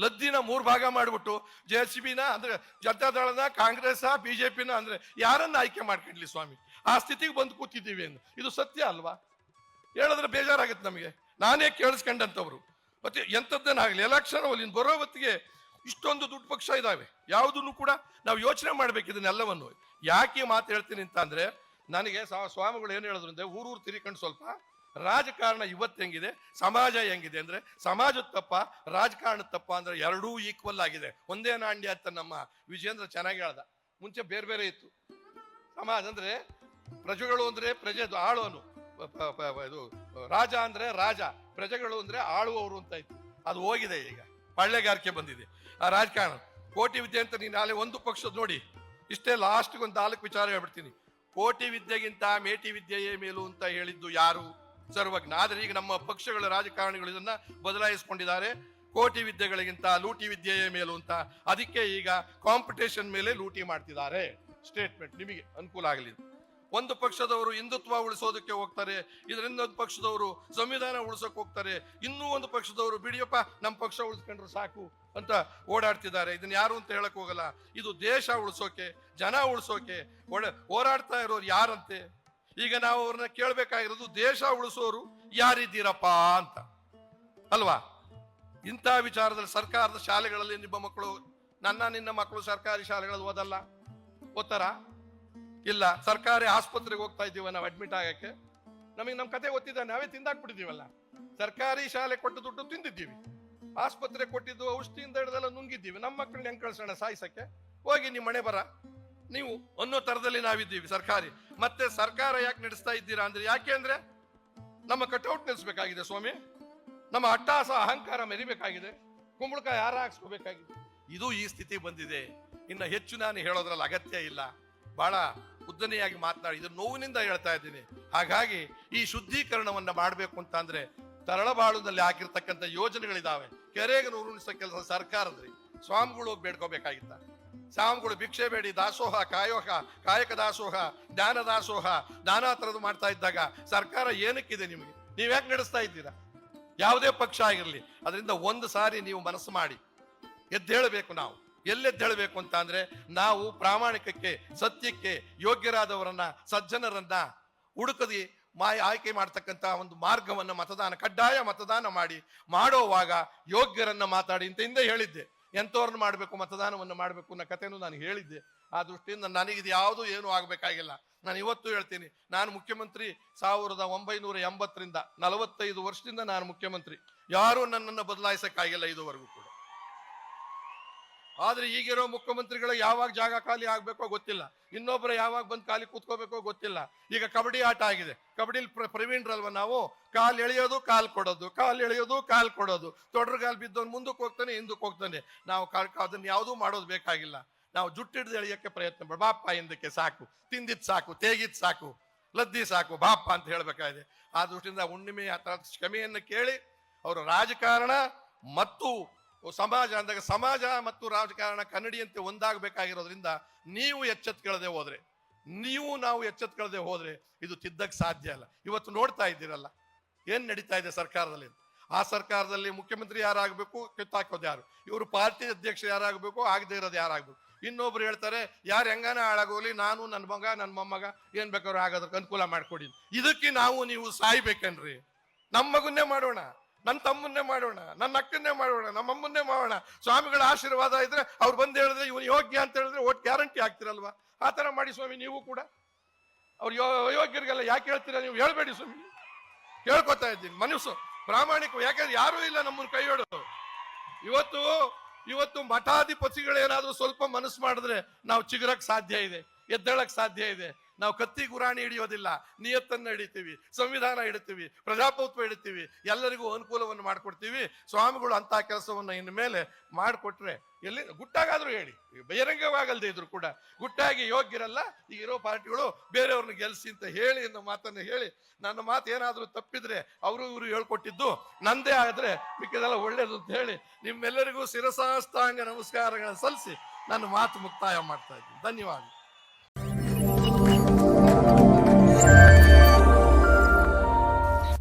ಲದ್ದಿನ ಮೂರು ಭಾಗ ಮಾಡಿಬಿಟ್ಟು ಜೆ ಸಿ ಬಿನ ಅಂದ್ರೆ ಜನತಾದಳನ ಕಾಂಗ್ರೆಸ್ ಬಿಜೆಪಿನ ಅಂದ್ರೆ ಯಾರನ್ನ ಆಯ್ಕೆ ಮಾಡ್ಕೊಂಡ್ಲಿ ಸ್ವಾಮಿ? ಆ ಸ್ಥಿತಿಗೆ ಬಂದು ಕೂತಿದ್ದೀವಿ ಎಂದು ಇದು ಸತ್ಯ ಅಲ್ವಾ? ಹೇಳಿದ್ರೆ ಬೇಜಾರಾಗುತ್ತೆ ನಮಗೆ. ನಾನೇ ಕೇಳಿಸ್ಕೊಂಡಂಥವ್ರು. ಮತ್ತೆ ಎಂಥದ್ದೇನಾಗಲಿ ಎಲೆಕ್ಷನ್ ಅಲ್ಲಿ ಬರೋ ಹೊತ್ತಿಗೆ ಇಷ್ಟೊಂದು ದುಡ್ಡು ಪಕ್ಷ ಇದಾವೆ. ಯಾವುದನ್ನು ಕೂಡ ನಾವು ಯೋಚನೆ ಮಾಡಬೇಕು ಇದನ್ನೆಲ್ಲವನ್ನು. ಯಾಕೆ ಮಾತು ಹೇಳ್ತೀನಿ ಅಂತ ಅಂದರೆ, ನನಗೆ ಸ್ವಾ- ಸ್ವಾಮಿಗಳು ಏನು ಹೇಳಿದ್ರು ಅಂದರೆ ಊರೂರು ತಿರ್ಕೊಂಡು ಸ್ವಲ್ಪ ರಾಜಕಾರಣ ಇವತ್ತು ಹೆಂಗಿದೆ, ಸಮಾಜ ಹೆಂಗಿದೆ ಅಂದ್ರೆ, ಸಮಾಜದ ತಪ್ಪ ರಾಜಕಾರಣ ತಪ್ಪ ಅಂದ್ರೆ ಎರಡೂ ಈಕ್ವಲ್ ಆಗಿದೆ. ಒಂದೇ ನಾಣ್ಯ ಅಂತ ನಮ್ಮ ವಿಜೇಂದ್ರ ಚೆನ್ನಾಗಿ ಹೇಳ್ದ. ಮುಂಚೆ ಬೇರೆ ಬೇರೆ ಇತ್ತು. ಸಮಾಜ ಅಂದ್ರೆ ಪ್ರಜೆಗಳು ಅಂದ್ರೆ ಪ್ರಜೆ ಆಳೋನು ಇದು, ರಾಜ ಅಂದ್ರೆ ರಾಜ, ಪ್ರಜೆಗಳು ಅಂದ್ರೆ ಆಳುವವರು ಅಂತ ಇತ್ತು. ಅದು ಹೋಗಿದೆ ಈಗ, ಪಳ್ಳೆಗಾರಿಕೆ ಬಂದಿದೆ. ಆ ರಾಜಕಾರಣ, ಕೋಟಿ ವಿದ್ಯೆ ಅಂತ ನೀನು ನಾಳೆ ಒಂದು ಪಕ್ಷದ ನೋಡಿ, ಇಷ್ಟೇ ಲಾಸ್ಟ್ಗೆ ಒಂದು ನಾಲ್ಕು ವಿಚಾರ ಹೇಳ್ಬಿಡ್ತೀನಿ. ಕೋಟಿ ವಿದ್ಯೆಗಿಂತ ಮೇಟಿ ವಿದ್ಯೆಯೇ ಮೇಲು ಅಂತ ಹೇಳಿದ್ದು ಯಾರು? ಸರ್ವಜ್ಞ ಆದರೆ ಈಗ ನಮ್ಮ ಪಕ್ಷಗಳ ರಾಜಕಾರಣಿಗಳು ಇದನ್ನ ಬದಲಾಯಿಸಿಕೊಂಡಿದ್ದಾರೆ. ಕೋಟಿ ವಿದ್ಯೆಗಳಿಗಿಂತ ಲೂಟಿ ವಿದ್ಯೆಯೇ ಮೇಲು ಅಂತ. ಅದಕ್ಕೆ ಈಗ ಕಾಂಪಿಟೇಷನ್ ಮೇಲೆ ಲೂಟಿ ಮಾಡ್ತಿದ್ದಾರೆ. ಸ್ಟೇಟ್ಮೆಂಟ್ ನಿಮಗೆ ಅನುಕೂಲ ಆಗಲಿ ಒಂದು ಪಕ್ಷದವರು ಹಿಂದುತ್ವ ಉಳಿಸೋದಕ್ಕೆ ಹೋಗ್ತಾರೆ, ಇದರಿಂದ ಒಂದು ಪಕ್ಷದವರು ಸಂವಿಧಾನ ಉಳಿಸೋಕೆ ಹೋಗ್ತಾರೆ, ಇನ್ನೂ ಒಂದು ಪಕ್ಷದವರು ಬಿಡಿಯಪ್ಪ, ನಮ್ಮ ಪಕ್ಷ ಉಳಿಸ್ಕೊಂಡ್ರೆ ಸಾಕು ಅಂತ ಓಡಾಡ್ತಿದ್ದಾರೆ. ಇದನ್ನ ಯಾರು ಅಂತ ಹೇಳಕ್ ಹೋಗಲ್ಲ. ಇದು ದೇಶ ಉಳಿಸೋಕೆ, ಜನ ಉಳಿಸೋಕೆ ಒಳ್ಳೆ ಹೋರಾಡ್ತಾ ಇರೋರು ಯಾರಂತೆ? ಈಗ ನಾವು ಅವ್ರನ್ನ ಕೇಳಬೇಕಾಗಿರೋದು ದೇಶ ಉಳಿಸೋರು ಯಾರಿದ್ದೀರಪ್ಪ ಅಂತ. ಅಲ್ವಾ? ಇಂಥ ವಿಚಾರದಲ್ಲಿ ಸರ್ಕಾರದ ಶಾಲೆಗಳಲ್ಲಿ ನಿಮ್ಮ ಮಕ್ಕಳು, ನನ್ನ ನಿನ್ನ ಮಕ್ಕಳು ಸರ್ಕಾರಿ ಶಾಲೆಗಳಲ್ಲಿ ಓದಲ್ಲ? ಓದ್ತಾರಾ? ಇಲ್ಲ, ಸರ್ಕಾರಿ ಆಸ್ಪತ್ರೆಗೆ ಹೋಗ್ತಾ ಇದ್ದೀವ ನಾವು ಅಡ್ಮಿಟ್ ಆಗಕ್ಕೆ. ನಮಗೆ ನಮ್ಮ ಕತೆ ಗೊತ್ತಿದೆ ನಾವೇ ತಿಂದಾಕ್ಬಿಟ್ಟಿದ್ದೀವಲ್ಲ. ಸರ್ಕಾರಿ ಶಾಲೆ ಕೊಟ್ಟು ದುಡ್ಡು ತಿಂದಿದ್ದೀವಿ. ಆಸ್ಪತ್ರೆ ಕೊಟ್ಟಿದ್ದು ಔಷಧಿಯಿಂದ ಹಿಡ್ದೆಲ್ಲ ನುಂಗಿದ್ದೀವಿ. ನಮ್ಮ ಮಕ್ಕಳನ್ನ ಹೆಂಗ್ ಕಳ್ಸೋಣ ಸಾಯಿಸಕ್ಕೆ? ಹೋಗಿ ನಿಮ್ಮ ಮನೆ ಬರ. ನೀವು ಅನ್ನೋ ತರದಲ್ಲಿ ನಾವಿದ್ದೀವಿ ಸರ್ಕಾರಿ. ಮತ್ತೆ ಸರ್ಕಾರ ಯಾಕೆ ನಡೆಸ್ತಾ ಇದ್ದೀರಾ ಅಂದ್ರೆ ಯಾಕೆ ಅಂದ್ರೆ ನಮ್ಮ ಕಟೌಟ್ ನಿಲ್ಲಿಸ್ಬೇಕಾಗಿದೆ ಸ್ವಾಮಿ. ನಮ್ಮ ಅಟ್ಟಾಸ ಅಹಂಕಾರ ಮೆರಿಬೇಕಾಗಿದೆ. ಕುಂಬಳಕಾಯಿ ಹಾರ ಹಾಕ್ಸ್ಕೋಬೇಕಾಗಿದೆ. ಇದು ಈ ಸ್ಥಿತಿ ಬಂದಿದೆ. ಇನ್ನ ಹೆಚ್ಚು ನಾನು ಹೇಳೋದ್ರಲ್ಲಿ ಅಗತ್ಯ ಇಲ್ಲ. ಬಹಳ ಉದ್ದನೆಯಾಗಿ ಮಾತನಾಡಿ, ಇದು ನೋವಿನಿಂದ ಹೇಳ್ತಾ ಇದ್ದೀನಿ. ಹಾಗಾಗಿ ಈ ಶುದ್ಧೀಕರಣವನ್ನ ಮಾಡಬೇಕು ಅಂತ ಅಂದ್ರೆ ತರಳಬಾಳುನಲ್ಲಿ ಹಾಕಿರ್ತಕ್ಕಂಥ ಯೋಜನೆಗಳಿದಾವೆ. ಕೆರೆಗೆ ಉರುಣಿಸೋ ಕೆಲಸ ಸರ್ಕಾರದ್ರಿ. ಸ್ವಾಮಿಗಳು ಬೇಡ್ಕೋಬೇಕಾಗಿತ್ತ. ಸ್ವಾಮಿಗಳು ಭಿಕ್ಷೆ ಬೇಡಿ, ದಾಸೋಹ, ಕಾಯೋಹ, ಕಾಯಕ ದಾಸೋಹ ಜ್ಞಾನ ದಾಸೋಹ ನಾನಾ ಮಾಡ್ತಾ ಇದ್ದಾಗ ಸರ್ಕಾರ ಏನಕ್ಕಿದೆ ನಿಮಗೆ? ನೀವು ಯಾಕೆ ನಡೆಸ್ತಾ ಇದ್ದೀರಾ? ಯಾವುದೇ ಪಕ್ಷ ಆಗಿರಲಿ, ಅದರಿಂದ ಒಂದು ಸಾರಿ ನೀವು ಮನಸ್ಸು ಮಾಡಿ, ಎದ್ದೇಳಬೇಕು ನಾವು. ಎಲ್ಲೆದ್ದೇಳಬೇಕು ಅಂತ ಅಂದ್ರೆ ನಾವು ಪ್ರಾಮಾಣಿಕಕ್ಕೆ, ಸತ್ಯಕ್ಕೆ ಯೋಗ್ಯರಾದವರನ್ನ, ಸಜ್ಜನರನ್ನ ಹುಡುಕದಿ, ಮಾಯ ಆಯ್ಕೆ ಮಾಡ್ತಕ್ಕಂತ ಒಂದು ಮಾರ್ಗವನ್ನ ಮತದಾನ, ಕಡ್ಡಾಯ ಮತದಾನ ಮಾಡಿ, ಮಾಡೋವಾಗ ಯೋಗ್ಯರನ್ನ ಮಾತಾಡಿ ಅಂತ ಹಿಂದೆ ಹೇಳಿದ್ದೆ. ಎಂಥವ್ರನ್ನ ಮಾಡಬೇಕು, ಮತದಾನವನ್ನು ಮಾಡಬೇಕು ಅನ್ನೋ ಕಥೆನೂ ನಾನು ಹೇಳಿದ್ದೆ. ಆ ದೃಷ್ಟಿಯಿಂದ ನನಗಿದು ಯಾವುದು ಏನೂ ಆಗಬೇಕಾಗಿಲ್ಲ. ನಾನು ಇವತ್ತು ಹೇಳ್ತೀನಿ, ನಾನು ಮುಖ್ಯಮಂತ್ರಿ ಸಾವಿರದ ಒಂಬೈನೂರ ಎಂಬತ್ತರಿಂದ ನಲವತ್ತೈದು ವರ್ಷದಿಂದ ನಾನು ಮುಖ್ಯಮಂತ್ರಿ. ಯಾರೂ ನನ್ನನ್ನು ಬದಲಾಯಿಸಕ್ಕಾಗಿಲ್ಲ ಇದುವರೆಗೂ ಕೂಡ. ಆದ್ರೆ ಈಗಿರೋ ಮುಖ್ಯಮಂತ್ರಿಗಳು ಯಾವಾಗ ಜಾಗ ಖಾಲಿ ಆಗ್ಬೇಕೋ ಗೊತ್ತಿಲ್ಲ. ಇನ್ನೊಬ್ಬರು ಯಾವಾಗ ಬಂದು ಖಾಲಿ ಕೂತ್ಕೋಬೇಕೋ ಗೊತ್ತಿಲ್ಲ. ಈಗ ಕಬಡ್ಡಿ ಆಟ ಆಗಿದೆ. ಕಬಡ್ಡಿಲಿ ಪ್ರ, ಪ್ರವೀಣ್ರಲ್ವ ನಾವು? ಕಾಲು ಎಳೆಯೋದು, ಕಾಲು ಕೊಡೋದು. ಕಾಲು ಎಳೆಯೋದು, ಕಾಲು ಕೊಡೋದು. ತೊಡ್ರಗಾಲ್ ಬಿದ್ದವನು ಮುಂದಕ್ಕೆ ಹೋಗ್ತಾನೆ, ಹಿಂದಕ್ಕೆ ಹೋಗ್ತಾನೆ. ನಾವು ಅದನ್ನ ಯಾವುದೂ ಮಾಡೋದು ಬೇಕಾಗಿಲ್ಲ. ನಾವು ಜುಟ್ಟಿಡ್ದು ಎಳೆಯಕ್ಕೆ ಪ್ರಯತ್ನ ಮಾಡಿ ಬಾಪ್ಪ ಹಿಂದಕ್ಕೆ ಸಾಕು. ತಿಂದಿದ್ ಸಾಕು, ತೇಗಿದ್ ಸಾಕು. ಲದ್ದಿ ಸಾಕು, ಬಾಪ್ಪ ಅಂತ ಹೇಳ್ಬೇಕಾಗಿದೆ. ಆ ದೃಷ್ಟಿಯಿಂದ ಹುಣ್ಣಿಮೆ ಆ ಥರ ಕ್ಷಮೆಯನ್ನು ಕೇಳಿ, ಅವರು ರಾಜಕಾರಣ ಮತ್ತು ಸಮಾಜ ಅಂದಾಗ ಸಮಾಜ ಮತ್ತು ರಾಜಕಾರಣ ಕನ್ನಡಿಯಂತೆ ಒಂದಾಗಬೇಕಾಗಿರೋದ್ರಿಂದ ನೀವು ಎಚ್ಚೆತ್ಕೊಳ್ಳದೆ ಹೋದ್ರೆ, ನೀವು ನಾವು ಎಚ್ಚೆತ್ಕೊಳ್ಳದೆ ಹೋದ್ರೆ ಇದು ತಿದ್ದಕ್ಕೆ ಸಾಧ್ಯ ಇಲ್ಲ ಇವತ್ತು ನೋಡ್ತಾ ಇದ್ದೀರಲ್ಲ, ಏನ್ ನಡೀತಾ ಇದೆ ಸರ್ಕಾರದಲ್ಲಿ ಆ ಸರ್ಕಾರದಲ್ಲಿ ಮುಖ್ಯಮಂತ್ರಿ ಯಾರಾಗಬೇಕು, ಕಿತ್ತಾಕೋದು ಯಾರು? ಇವರು ಪಾರ್ಟಿ ಅಧ್ಯಕ್ಷ ಯಾರಾಗಬೇಕು, ಆಗದೆ ಇರೋದು ಯಾರಾಗಬೇಕು? ಇನ್ನೊಬ್ರು ಹೇಳ್ತಾರೆ, ಯಾರು ಹೆಂಗಾನ ಹಾಳಾಗೋಗ್ಲಿ ನಾನು ನನ್ನ ಮಗ ನನ್ನ ಮೊಮ್ಮಗ, ಏನ್ ಬೇಕಾದ್ರೂ ಆಗೋದಕ್ಕೆ ಅನುಕೂಲ ಮಾಡಿಕೊಡಿ ಇದಕ್ಕೆ ನಾವು ನೀವು ಸಾಯ್ಬೇಕನ್ರಿ? ನಮ್ಮ ಮಗುನ್ನೇ ಮಾಡೋಣ. ನನ್ನ ತಮ್ಮನ್ನೇ ಮಾಡೋಣ, ನನ್ನ ಅಕ್ಕನ್ನೇ ಮಾಡೋಣ, ನಮ್ಮ ಅಮ್ಮನ್ನೇ ಮಾಡೋಣ. ಸ್ವಾಮಿಗಳ ಆಶೀರ್ವಾದ ಇದ್ರೆ ಅವ್ರು ಬಂದು ಹೇಳಿದ್ರೆ ಇವನು ಯೋಗ್ಯ ಅಂತ ಹೇಳಿದ್ರೆ ಒಟ್ಟು ಗ್ಯಾರಂಟಿ ಆಗ್ತಿರಲ್ವಾ ಆ ಥರ ಮಾಡಿ ಸ್ವಾಮಿ, ನೀವು ಕೂಡ. ಅವ್ರು ಯೋ, ಯೋಗ್ಯರಿಗೆಲ್ಲ ಯಾಕೆ ಹೇಳ್ತೀರಾ? ನೀವು ಹೇಳ್ಬೇಡಿ ಸ್ವಾಮಿ. ಕೇಳ್ಕೊತಾ ಇದ್ದೀನಿ, ಮನಸ್ಸು. ಪ್ರಾಮಾಣಿಕ, ಯಾಕಂದ್ರೆ ಯಾರೂ ಇಲ್ಲ ನಮ್ಮನ್ನು ಕೈ ಹಿಡೋದು. ಇವತ್ತು ಇವತ್ತು ಮಠಾಧಿಪತಿಗಳೇನಾದ್ರೂ ಸ್ವಲ್ಪ ಮನಸ್ಸು ಮಾಡಿದ್ರೆ ನಾವು ಚಿಗುರಕ್ ಸಾಧ್ಯ ಇದೆ, ಎದ್ದೇಳಕ್ಕೆ ಸಾಧ್ಯ ಇದೆ. ನಾವು ಕತ್ತಿ ಗುರಾಣಿ ಹಿಡಿಯೋದಿಲ್ಲ, ನಿಯತ್ತನ್ನ ಹಿಡಿತೀವಿ, ಸಂವಿಧಾನ ಹಿಡಿತೀವಿ, ಪ್ರಜಾಪ್ರಭುತ್ವ ಹಿಡಿತೀವಿ, ಎಲ್ಲರಿಗೂ ಅನುಕೂಲವನ್ನು ಮಾಡಿಕೊಡ್ತೀವಿ. ಸ್ವಾಮಿಗಳು ಅಂತ ಕೆಲಸವನ್ನು ಇನ್ನು ಮೇಲೆ ಮಾಡಿಕೊಟ್ರೆ ಎಲ್ಲಿ, ಗುಟ್ಟಾಗಾದ್ರೂ ಹೇಳಿ ಬಹಿರಂಗವಾಗಲ್ದೇ ಇದ್ರು ಕೂಡ ಗುಟ್ಟಾಗಿ ಯೋಗ್ಯರಲ್ಲ, ಈಗ ಇರೋ ಪಾರ್ಟಿಗಳು ಬೇರೆಯವ್ರನ್ನ ಗೆಲ್ಸಿ ಅಂತ ಹೇಳಿ ಅನ್ನೋ ಮಾತನ್ನು ಹೇಳಿ, ನನ್ನ ಮಾತು ಏನಾದರೂ ತಪ್ಪಿದ್ರೆ ಅವರು ಇವರು ಹೇಳ್ಕೊಟ್ಟಿದ್ದು ನಂದೇ ಆದ್ರೆ ಮಿಕ್ಕಿದೆಲ್ಲ ಒಳ್ಳೇದು ಅಂತ ಹೇಳಿ ನಿಮ್ಮೆಲ್ಲರಿಗೂ ಶಿರಸಾಷ್ಟಾಂಗ ನಮಸ್ಕಾರಗಳನ್ನು ಸಲ್ಲಿಸಿ ನನ್ನ ಮಾತು ಮುಕ್ತಾಯ ಮಾಡ್ತಾ ಇದ್ದೀನಿ. ಧನ್ಯವಾದ.